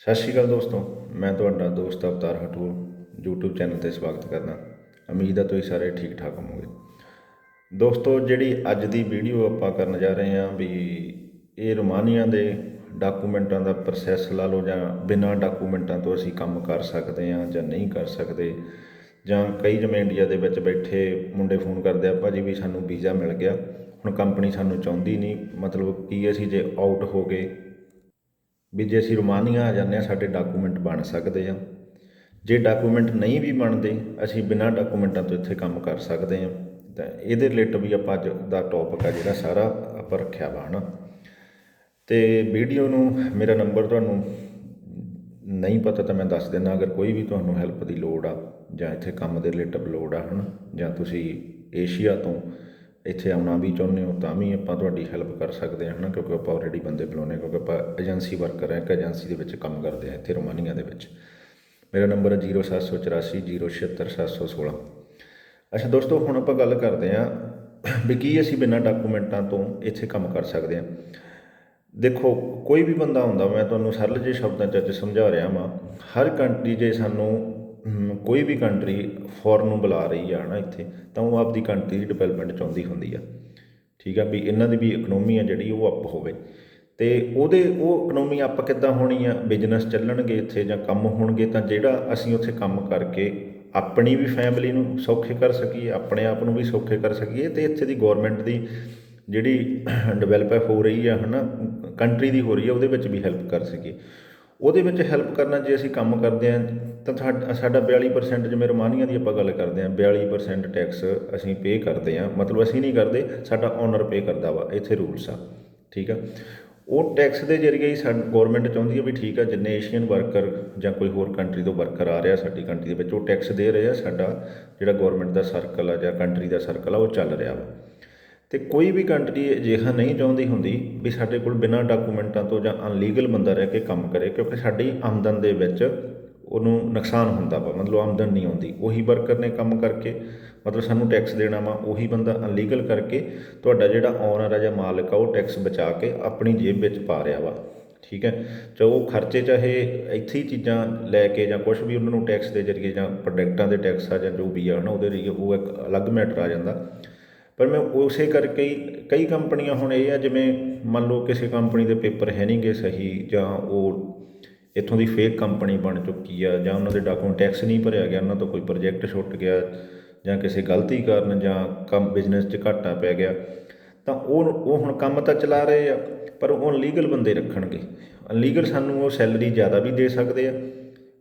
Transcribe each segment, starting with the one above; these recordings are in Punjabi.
ਸਤਿ ਸ਼੍ਰੀ ਅਕਾਲ ਦੋਸਤੋ, ਮੈਂ ਤੁਹਾਡਾ ਦੋਸਤ ਅਵਤਾਰ ਹਟੂਰ, YouTube ਚੈਨਲ ਤੇ ਸਵਾਗਤ ਕਰਦਾ। ਉਮੀਦ ਹੈ ਤੁਸੀਂ ਸਾਰੇ ਠੀਕ ਠਾਕ ਹੋਵੋਗੇ। ਦੋਸਤੋ, ਜਿਹੜੀ ਅੱਜ ਦੀ ਵੀਡੀਓ ਆਪਾਂ ਕਰਨ ਜਾ ਰਹੇ ਹਾਂ ਵੀ ਇਹ ਰੋਮਾਨੀਆ ਦੇ ਡਾਕੂਮੈਂਟਾਂ ਦਾ ਪ੍ਰੋਸੈਸ ਲਾ ਲਓ ਜਾਂ ਬਿਨਾਂ ਡਾਕੂਮੈਂਟਾਂ ਤੋਂ ਅਸੀਂ ਕੰਮ ਕਰ ਸਕਦੇ ਹਾਂ ਜਾਂ ਨਹੀਂ ਕਰ ਸਕਦੇ, ਜਾਂ ਕਈ ਜਿਵੇਂ ਇੰਡੀਆ ਦੇ ਵਿੱਚ ਬੈਠੇ ਮੁੰਡੇ ਫੋਨ ਕਰਦੇ ਆ ਭਾਜੀ ਵੀ ਸਾਨੂੰ ਵੀਜ਼ਾ ਮਿਲ ਗਿਆ, ਹੁਣ ਕੰਪਨੀ ਸਾਨੂੰ ਚਾਹੁੰਦੀ ਨਹੀਂ, ਮਤਲਬ ਕੀ ਅਸੀਂ ਜੇ ਆਊਟ ਹੋ ਗਏ ਵੀ ਜੇ ਅਸੀਂ ਰੋਮਾਨੀਆ ਆ ਜਾਂਦੇ ਹਾਂ, ਸਾਡੇ ਡਾਕੂਮੈਂਟ ਬਣ ਸਕਦੇ ਆ। ਜੇ ਡਾਕੂਮੈਂਟ ਨਹੀਂ ਵੀ ਬਣਦੇ, ਅਸੀਂ ਬਿਨਾਂ ਡਾਕੂਮੈਂਟਾਂ ਤੋਂ ਇੱਥੇ ਕੰਮ ਕਰ ਸਕਦੇ ਹਾਂ ਤਾਂ ਇਹਦੇ ਰਿਲੇਟ ਵੀ ਆਪਾਂ ਅੱਜ ਦਾ ਟੌਪਿਕ ਆ ਜਿਹੜਾ ਸਾਰਾ ਆਪਾਂ ਰੱਖਿਆ ਵਾ, ਹਨਾ। ਤੇ ਵੀਡੀਓ ਨੂੰ ਮੇਰਾ ਨੰਬਰ ਤੁਹਾਨੂੰ ਨਹੀਂ ਪਤਾ ਤਾਂ ਮੈਂ ਦੱਸ ਦਿੰਦਾ, ਅਗਰ ਕੋਈ ਵੀ ਤੁਹਾਨੂੰ ਹੈਲਪ ਦੀ ਲੋੜ ਆ ਜਾਂ ਇੱਥੇ ਕੰਮ ਦੇ ਰਿਲੇਟਡ ਲੋੜ ਆ, ਹਨਾ, ਜਾਂ ਤੁਸੀਂ ਏਸ਼ੀਆ ਤੋਂ ਇੱਥੇ ਆਉਣਾ ਵੀ ਚਾਹੁੰਦੇ ਹੋ ਤਾਂ ਵੀ ਆਪਾਂ ਤੁਹਾਡੀ ਹੈਲਪ ਕਰ ਸਕਦੇ ਹਾਂ ਹਨਾ? ਕਿਉਂਕਿ ਆਪਾਂ ਆਲਰੇਡੀ ਬੰਦੇ ਬੁਲਾਉਂਦੇ ਹਾਂ, ਕਿਉਂਕਿ ਆਪਾਂ ਏਜੰਸੀ ਵਰਕਰ ਹੈ ਇੱਕ ਏਜੰਸੀ ਦੇ ਵਿੱਚ ਕੰਮ ਕਰਦੇ ਹਾਂ ਇੱਥੇ ਰੋਮਾਨੀਆ ਦੇ ਵਿੱਚ। ਮੇਰਾ ਨੰਬਰ ਹੈ 0784 076716 ਅੱਛਾ ਦੋਸਤੋ ਹੁਣ ਆਪਾਂ ਗੱਲ ਕਰਦੇ ਹਾਂ ਵੀ ਕੀ ਅਸੀਂ ਬਿਨਾਂ ਡਾਕੂਮੈਂਟਾਂ ਤੋਂ ਇੱਥੇ ਕੰਮ ਕਰ ਸਕਦੇ ਹਾਂ। ਦੇਖੋ ਕੋਈ ਵੀ ਬੰਦਾ ਹੁੰਦਾ ਮੈਂ ਤੁਹਾਨੂੰ ਸਰਲ ਜਿਹੇ ਸ਼ਬਦਾਂ 'ਚ ਅੱਜ ਸਮਝਾ ਰਿਹਾ ਵਾਂ ਹਰ ਕੰਟਰੀ ਜੇ ਸਾਨੂੰ ਕੋਈ ਵੀ ਕੰਟਰੀ ਫੋਰਨ ਨੂੰ ਬੁਲਾ ਰਹੀ ਆ ਨਾ ਇੱਥੇ, ਤਾਂ ਉਹ ਆਪਦੀ ਕੰਟਰੀ ਦੀ ਡਿਵੈਲਪਮੈਂਟ ਚਾਹੁੰਦੀ ਹੁੰਦੀ ਆ। ਠੀਕ ਆ ਵੀ ਇਹਨਾਂ ਦੀ ਵੀ ਇਕਨੋਮੀ ਆ ਜਿਹੜੀ ਉਹ ਅਪ ਹੋਵੇ। ਤੇ ਉਹਦੇ, ਉਹ ਇਕਨੋਮੀ ਅਪ ਕਿੱਦਾਂ ਹੋਣੀ ਆ? ਬਿਜ਼ਨਸ ਚੱਲਣਗੇ ਇੱਥੇ ਜਾਂ ਕੰਮ ਹੋਣਗੇ, ਤਾਂ ਜਿਹੜਾ ਅਸੀਂ ਉੱਥੇ ਕੰਮ ਕਰਕੇ ਆਪਣੀ ਵੀ ਫੈਮਿਲੀ ਨੂੰ ਸੌਖੇ ਕਰ ਸਕੀਏ, ਆਪਣੇ ਆਪ ਨੂੰ ਵੀ ਸੌਖੇ ਕਰ ਸਕੀਏ, ਤੇ ਇੱਥੇ ਦੀ ਗਵਰਨਮੈਂਟ ਦੀ ਜਿਹੜੀ ਡਿਵੈਲਪ ਹੋ ਰਹੀ ਆ ਹਨਾ ਕੰਟਰੀ ਦੀ ਹੋ ਰਹੀ ਆ, ਉਹਦੇ ਵਿੱਚ ਵੀ ਹੈਲਪ ਕਰ ਸਕੀਏ। ਉਹਦੇ ਵਿੱਚ ਹੈਲਪ ਕਰਨਾ ਜੇ ਅਸੀਂ ਕੰਮ ਕਰਦੇ ਹਾਂ, ਤਾਂ ਸਾਡ- ਸਾਡਾ 42% ਜਿਵੇਂ ਰੋਮਾਨੀਆ ਦੀ ਆਪਾਂ ਗੱਲ ਕਰਦੇ ਹਾਂ 42% ਟੈਕਸ ਅਸੀਂ ਪੇ ਕਰਦੇ ਹਾਂ। ਮਤਲਬ ਅਸੀਂ ਨਹੀਂ ਕਰਦੇ, ਸਾਡਾ ਓਨਰ ਪੇ ਕਰਦਾ ਵਾ, ਇੱਥੇ ਰੂਲਸ ਆ, ਠੀਕ ਆ? ਉਹ ਟੈਕਸ ਦੇ ਜ਼ਰੀਏ ਹੀ ਸਾਡੀ ਗਵਰਨਮੈਂਟ ਚਾਹੁੰਦੀ ਹੈ ਵੀ ਠੀਕ ਆ, ਜਿੰਨੇ ਏਸ਼ੀਅਨ ਵਰਕਰ ਜਾਂ ਕੋਈ ਹੋਰ ਕੰਟਰੀ ਤੋਂ ਵਰਕਰ ਆ ਰਿਹਾ ਸਾਡੀ ਕੰਟਰੀ ਦੇ ਵਿੱਚ, ਉਹ ਟੈਕਸ ਦੇ ਰਹੇ ਆ, ਸਾਡਾ ਜਿਹੜਾ ਗਵਰਨਮੈਂਟ ਦਾ ਸਰਕਲ ਆ ਜਾਂ ਕੰਟਰੀ ਦਾ ਸਰਕਲ ਆ, ਉਹ ਚੱਲ ਰਿਹਾ ਵਾ। ਅਤੇ ਕੋਈ ਵੀ ਕੰਟਰੀ ਅਜਿਹਾ ਨਹੀਂ ਚਾਹੁੰਦੀ ਹੁੰਦੀ ਵੀ ਸਾਡੇ ਕੋਲ ਬਿਨਾਂ ਡਾਕੂਮੈਂਟਾਂ ਤੋਂ ਜਾਂ ਅਨਲੀਗਲ ਬੰਦਾ ਰਹਿ ਕੇ ਕੰਮ ਕਰੇ, ਕਿਉਂਕਿ ਸਾਡੀ ਆਮਦਨ ਦੇ ਵਿੱਚ ਉਹਨੂੰ ਨੁਕਸਾਨ ਹੁੰਦਾ ਵਾ, ਮਤਲਬ ਆਮਦਨ ਨਹੀਂ ਆਉਂਦੀ। ਉਹੀ ਵਰਕਰ ਨੇ ਕੰਮ ਕਰਕੇ, ਮਤਲਬ ਸਾਨੂੰ ਟੈਕਸ ਦੇਣਾ ਵਾ, ਉਹੀ ਬੰਦਾ ਅਨਲੀਗਲ ਕਰਕੇ ਤੁਹਾਡਾ ਜਿਹੜਾ ਓਨਰ ਆ ਜਾਂ ਮਾਲਕ ਆ, ਉਹ ਟੈਕਸ ਬਚਾ ਕੇ ਆਪਣੀ ਜੇਬ ਵਿੱਚ ਪਾ ਰਿਹਾ ਵਾ। ਠੀਕ ਹੈ? ਚਾਹੇ ਉਹ ਖਰਚੇ ਚਾਹੇ ਇੱਥੇ ਹੀ ਚੀਜ਼ਾਂ ਲੈ ਕੇ ਜਾਂ ਕੁਝ ਵੀ ਉਹਨਾਂ ਨੂੰ ਟੈਕਸ ਦੇ ਜ਼ਰੀਏ ਜਾਂ ਪ੍ਰੋਡਕਟਾਂ ਦੇ ਟੈਕਸ ਆ ਜਾਂ ਜੋ ਵੀ ਆ ਨਾ ਉਹਦੇ ਲਈ ਉਹ ਇੱਕ ਅਲੱਗ ਮੈਟਰ ਆ ਜਾਂਦਾ। ਪਰ ਮੈਂ ਉਸੇ ਕਰਕੇ ਹੀ ਕਈ ਕੰਪਨੀਆਂ ਹੁਣ ਇਹ ਆ, ਜਿਵੇਂ ਮੰਨ ਲਓ ਕਿਸੇ ਕੰਪਨੀ ਦੇ ਪੇਪਰ ਹੈ ਨਹੀਂਗੇ ਸਹੀ, ਜਾਂ ਉਹ ਇੱਥੋਂ ਦੀ ਫੇਕ ਕੰਪਨੀ ਬਣ ਚੁੱਕੀ ਆ, ਜਾਂ ਉਹਨਾਂ ਦੇ ਡਾਕੂਮੈਂਟ ਟੈਕਸ ਨਹੀਂ ਭਰਿਆ ਗਿਆ, ਉਹਨਾਂ ਤੋਂ ਕੋਈ ਪ੍ਰੋਜੈਕਟ ਛੁੱਟ ਗਿਆ, ਜਾਂ ਕਿਸੇ ਗਲਤੀ ਕਾਰਨ, ਜਾਂ ਕੰਮ ਬਿਜ਼ਨਸ 'ਚ ਘਾਟਾ ਪੈ ਗਿਆ, ਤਾਂ ਉਹ ਉਹ ਹੁਣ ਕੰਮ ਤਾਂ ਚਲਾ ਰਹੇ ਆ, ਪਰ ਉਹ ਅਨਲੀਗਲ ਬੰਦੇ ਰੱਖਣਗੇ। ਅਨਲੀਗਲ ਸਾਨੂੰ ਉਹ ਸੈਲਰੀ ਜ਼ਿਆਦਾ ਵੀ ਦੇ ਸਕਦੇ ਆ,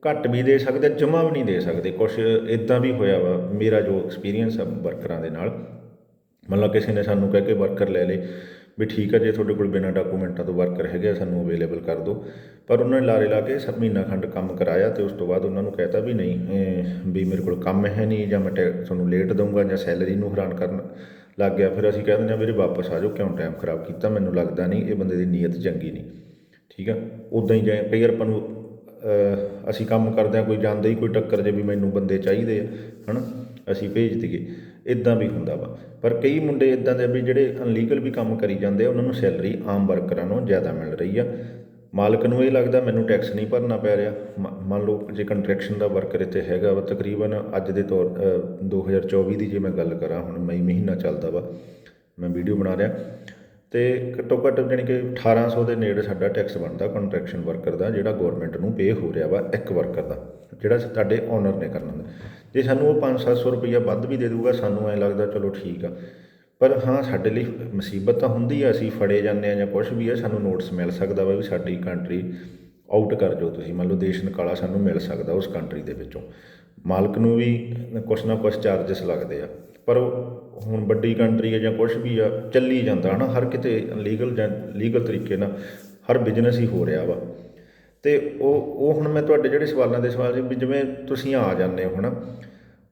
ਘੱਟ ਵੀ ਦੇ ਸਕਦੇ ਆ, ਜਮ੍ਹਾਂ ਵੀ ਨਹੀਂ ਦੇ ਸਕਦੇ। ਕੁਝ ਇਦਾਂ ਵੀ ਹੋਇਆ ਵਾ, ਮੇਰਾ ਜੋ ਐਕਸਪੀਰੀਅੰਸ ਆ ਵਰਕਰਾਂ ਦੇ ਨਾਲ ਮਤਲਬ ਕਿਸੇ ਨੇ ਸਾਨੂੰ ਕਹਿ ਕੇ ਵਰਕਰ ਲੈ ਲਏ ਵੀ ਠੀਕ ਹੈ ਜੇ ਤੁਹਾਡੇ ਕੋਲ ਬਿਨਾਂ ਡਾਕੂਮੈਂਟਾਂ ਤੋਂ ਵਰਕਰ ਹੈਗੇ ਆ, ਸਾਨੂੰ ਅਵੇਲੇਬਲ ਕਰ ਦਿਓ। ਪਰ ਉਹਨਾਂ ਨੇ ਲਾਰੇ ਲਾ ਕੇ ਸਭ ਮਹੀਨਾ ਖੰਡ ਕੰਮ ਕਰਾਇਆ ਤੇ ਉਸ ਤੋਂ ਬਾਅਦ ਉਹਨਾਂ ਨੂੰ ਕਹਿਤਾ ਵੀ ਨਹੀਂ ਵੀ ਮੇਰੇ ਕੋਲ ਕੰਮ ਹੈ ਨਹੀਂ ਜਾਂ ਮੈਂ ਟੈ- ਤੁਹਾਨੂੰ ਲੇਟ ਦਊਂਗਾ ਜਾਂ ਸੈਲਰੀ ਨੂੰ ਹੈਰਾਨ ਕਰਨ ਲੱਗ ਗਿਆ। ਫਿਰ ਅਸੀਂ ਕਹਿ ਦਿੰਦੇ ਹਾਂ, ਵੀਰੇ ਵਾਪਸ ਆ ਜਾਓ, ਕਿਉਂ ਟਾਈਮ ਖਰਾਬ ਕੀਤਾ? ਮੈਨੂੰ ਲੱਗਦਾ ਨਹੀਂ, ਇਹ ਬੰਦੇ ਦੀ ਨੀਅਤ ਚੰਗੀ ਨਹੀਂ। ਠੀਕ ਆ? ਉਦਾਂ ਹੀ ਜੇ ਕਈ ਵਾਰ ਆਪਾਂ ਨੂੰ ਅਸੀਂ ਕੰਮ ਕਰਦੇ ਹਾਂ, ਕੋਈ ਜਾਂਦਾ ਹੀ ਕੋਈ ਟੱਕਰ ਜੇ ਵੀ ਮੈਨੂੰ ਬੰਦੇ ਚਾਹੀਦੇ ਆ, ਹਨਾ? ਅਸੀਂ ਭੇਜ ਦਈਏ। ਇਦਾਂ ਵੀ ਹੁੰਦਾ ਵਾ। ਪਰ ਕਈ ਮੁੰਡੇ ਇਦਾਂ ਦੇ ਵੀ ਜਿਹੜੇ ਅਨਲੀਗਲ ਵੀ ਕੰਮ ਕਰੀ ਜਾਂਦੇ ਆ ਉਹਨਾਂ ਨੂੰ ਸੈਲਰੀ ਆਮ ਵਰਕਰਾਂ ਨੂੰ ਜ਼ਿਆਦਾ ਮਿਲ ਰਹੀ ਆ। ਮਾਲਕ ਨੂੰ ਇਹ ਲੱਗਦਾ ਮੈਨੂੰ ਟੈਕਸ ਨਹੀਂ ਭਰਨਾ ਪੈ ਰਿਹਾ। ਮ- ਮੰਨ ਲਓ ਜੇ ਕੰਟਰੈਕਸ਼ਨ ਦਾ ਵਰਕਰ ਇੱਥੇ ਹੈਗਾ ਵਾ ਤਕਰੀਬਨ ਅੱਜ ਦੇ ਤੌਰ ਅ, 2024 ਦੀ ਜੇ ਮੈਂ ਗੱਲ ਕਰਾਂ ਹੁਣ ਮਈ ਮਹੀਨਾ ਚੱਲਦਾ ਵਾ ਮੈਂ ਵੀਡੀਓ ਬਣਾ ਰਿਹਾ। ਤੇ ਘੱਟੋ ਘੱਟ ਜਾਣੀ ਕਿ 1800 ਦੇ ਨੇੜੇ ਸਾਡਾ ਟੈਕਸ ਬਣਦਾ ਕੰਟਰੈਕਸ਼ਨ ਵਰਕਰ ਦਾ, ਜਿਹੜਾ ਗਵਰਨਮੈਂਟ ਨੂੰ ਪੇ ਹੋ ਰਿਹਾ ਵਾ ਇੱਕ ਵਰਕਰ ਦਾ, ਜਿਹੜਾ ਸਾਡੇ ਓਨਰ ਨੇ ਕਰਨਾ ਹੁੰਦਾ। ਜੇ ਸਾਨੂੰ ਉਹ 5-700 ਰੁਪਈਆ ਵੱਧ ਵੀ ਦੇ ਦੂਗਾ ਸਾਨੂੰ ਐਂ ਲੱਗਦਾ ਚਲੋ ਠੀਕ ਆ। ਪਰ ਹਾਂ, ਸਾਡੇ ਲਈ ਮੁਸੀਬਤ ਤਾਂ ਹੁੰਦੀ ਆ, ਅਸੀਂ ਫੜੇ ਜਾਂਦੇ ਆ ਜਾਂ ਕੁਝ ਵੀ ਆ, ਸਾਨੂੰ ਨੋਟਿਸ ਮਿਲ ਸਕਦਾ ਵਾ ਵੀ ਸਾਡੀ ਕੰਟਰੀ ਆਊਟ ਕਰ ਜੋ ਤੁਸੀਂ। ਮੰਨ ਲਓ ਦੇਸ਼ ਨਿਕਾਲਾ ਸਾਨੂੰ ਮਿਲ ਸਕਦਾ ਉਸ ਕੰਟਰੀ ਦੇ ਵਿੱਚੋਂ। ਮਾਲਕ ਨੂੰ ਵੀ ਕੁਛ ਨਾ ਕੁਛ ਚਾਰजेस ਲੱਗਦੇ ਆ। ਪਰ ਉਹ ਹੁਣ ਵੱਡੀ ਕੰਟਰੀ ਹੈ ਜਾਂ ਕੁਝ ਵੀ ਆ, ਚੱਲੀ ਜਾਂਦਾ ਹਨਾ, ਹਰ ਕਿਤੇ ਲੀਗਲ ਜਾਂ ਲੀਗਲ ਤਰੀਕੇ ਨਾਲ ਹਰ ਬਿਜ਼ਨਸ ਹੀ ਹੋ ਰਿਹਾ ਵਾ। ਤੇ ਉਹ ਉਹ ਹੁਣ ਮੈਂ ਤੁਹਾਡੇ ਜਿਹੜੇ ਸਵਾਲਾਂ ਦੇ ਸਵਾਲ ਸੀ ਵੀ ਜਿਵੇਂ ਤੁਸੀਂ ਆ ਜਾਂਦੇ ਹੋ ਹਨਾ,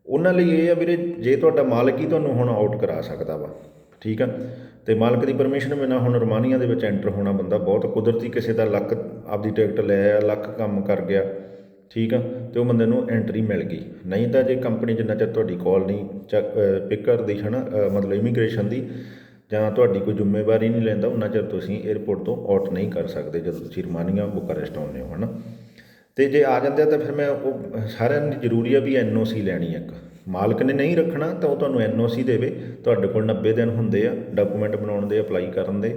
ਉਹਨਾਂ ਲਈ ਇਹ ਆ ਵੀਰੇ, ਜੇ ਤੁਹਾਡਾ ਮਾਲਕ ਹੀ ਤੁਹਾਨੂੰ ਹੁਣ ਆਊਟ ਕਰਾ ਸਕਦਾ ਵਾ, ਠੀਕ ਆ? ਤੇ ਮਾਲਕ ਦੀ ਪਰਮਿਸ਼ਨ ਬਿਨਾਂ ਹੁਣ ਰੋਮਾਨੀਆ ਦੇ ਵਿੱਚ ਐਂਟਰ ਹੋਣਾ ਬੰਦਾ ਬਹੁਤ ਕੁਦਰਤੀ ਕਿਸੇ ਦਾ ਲੱਕ, ਆਪਦੀ ਟਿਕਟ ਲੈ ਆ, ਲੱਕ ਕੰਮ ਕਰ ਗਿਆ। ਠੀਕ ਆ? ਤੇ ਉਹ ਬੰਦੇ ਨੂੰ ਐਂਟਰੀ ਮਿਲ ਗਈ। ਨਹੀਂ ਤਾਂ ਜੇ ਕੰਪਨੀ ਜਿੰਨਾ ਚਿਰ ਤੁਹਾਡੀ ਕਾਲ ਨਹੀਂ ਪਿਕ ਕਰਦੀ ਹੈ ਨਾ ਮਤਲਬ ਇਮੀਗ੍ਰੇਸ਼ਨ ਦੀ, ਜਾਂ ਤੁਹਾਡੀ ਕੋਈ ਜ਼ਿੰਮੇਵਾਰੀ ਨਹੀਂ ਲੈਂਦਾ ਉਹਨਾਂ ਚਿਰ ਤੁਸੀਂ 에ਅਰਪੋਰਟ ਤੋਂ ਆਊਟ ਨਹੀਂ ਕਰ ਸਕਦੇ ਜਦੋਂ ਤੁਸੀਂ ਰੋਮਾਨੀਆ ਬੁਕਾਰੈਸਟ ਆਉਂਦੇ ਹੋ, ਹਨਾ? ਤੇ ਜੇ ਆ ਜਾਂਦੇ ਆ ਤਾਂ ਫਿਰ ਮੈਂ ਉਹ, ਸਾਰਿਆਂ ਨੂੰ ਜ਼ਰੂਰੀ ਆ ਵੀ ਐਨਓਸੀ ਲੈਣੀ ਆ ਇੱਕ। ਮਾਲਕ ਨੇ ਨਹੀਂ ਰੱਖਣਾ ਤਾਂ ਉਹ ਤੁਹਾਨੂੰ ਐਨਓਸੀ ਦੇਵੇ। ਤੁਹਾਡੇ ਕੋਲ 90 ਦਿਨ ਹੁੰਦੇ ਆ ਡਾਕੂਮੈਂਟ ਬਣਾਉਣ ਦੇ ਅਪਲਾਈ ਕਰਨ ਦੇ,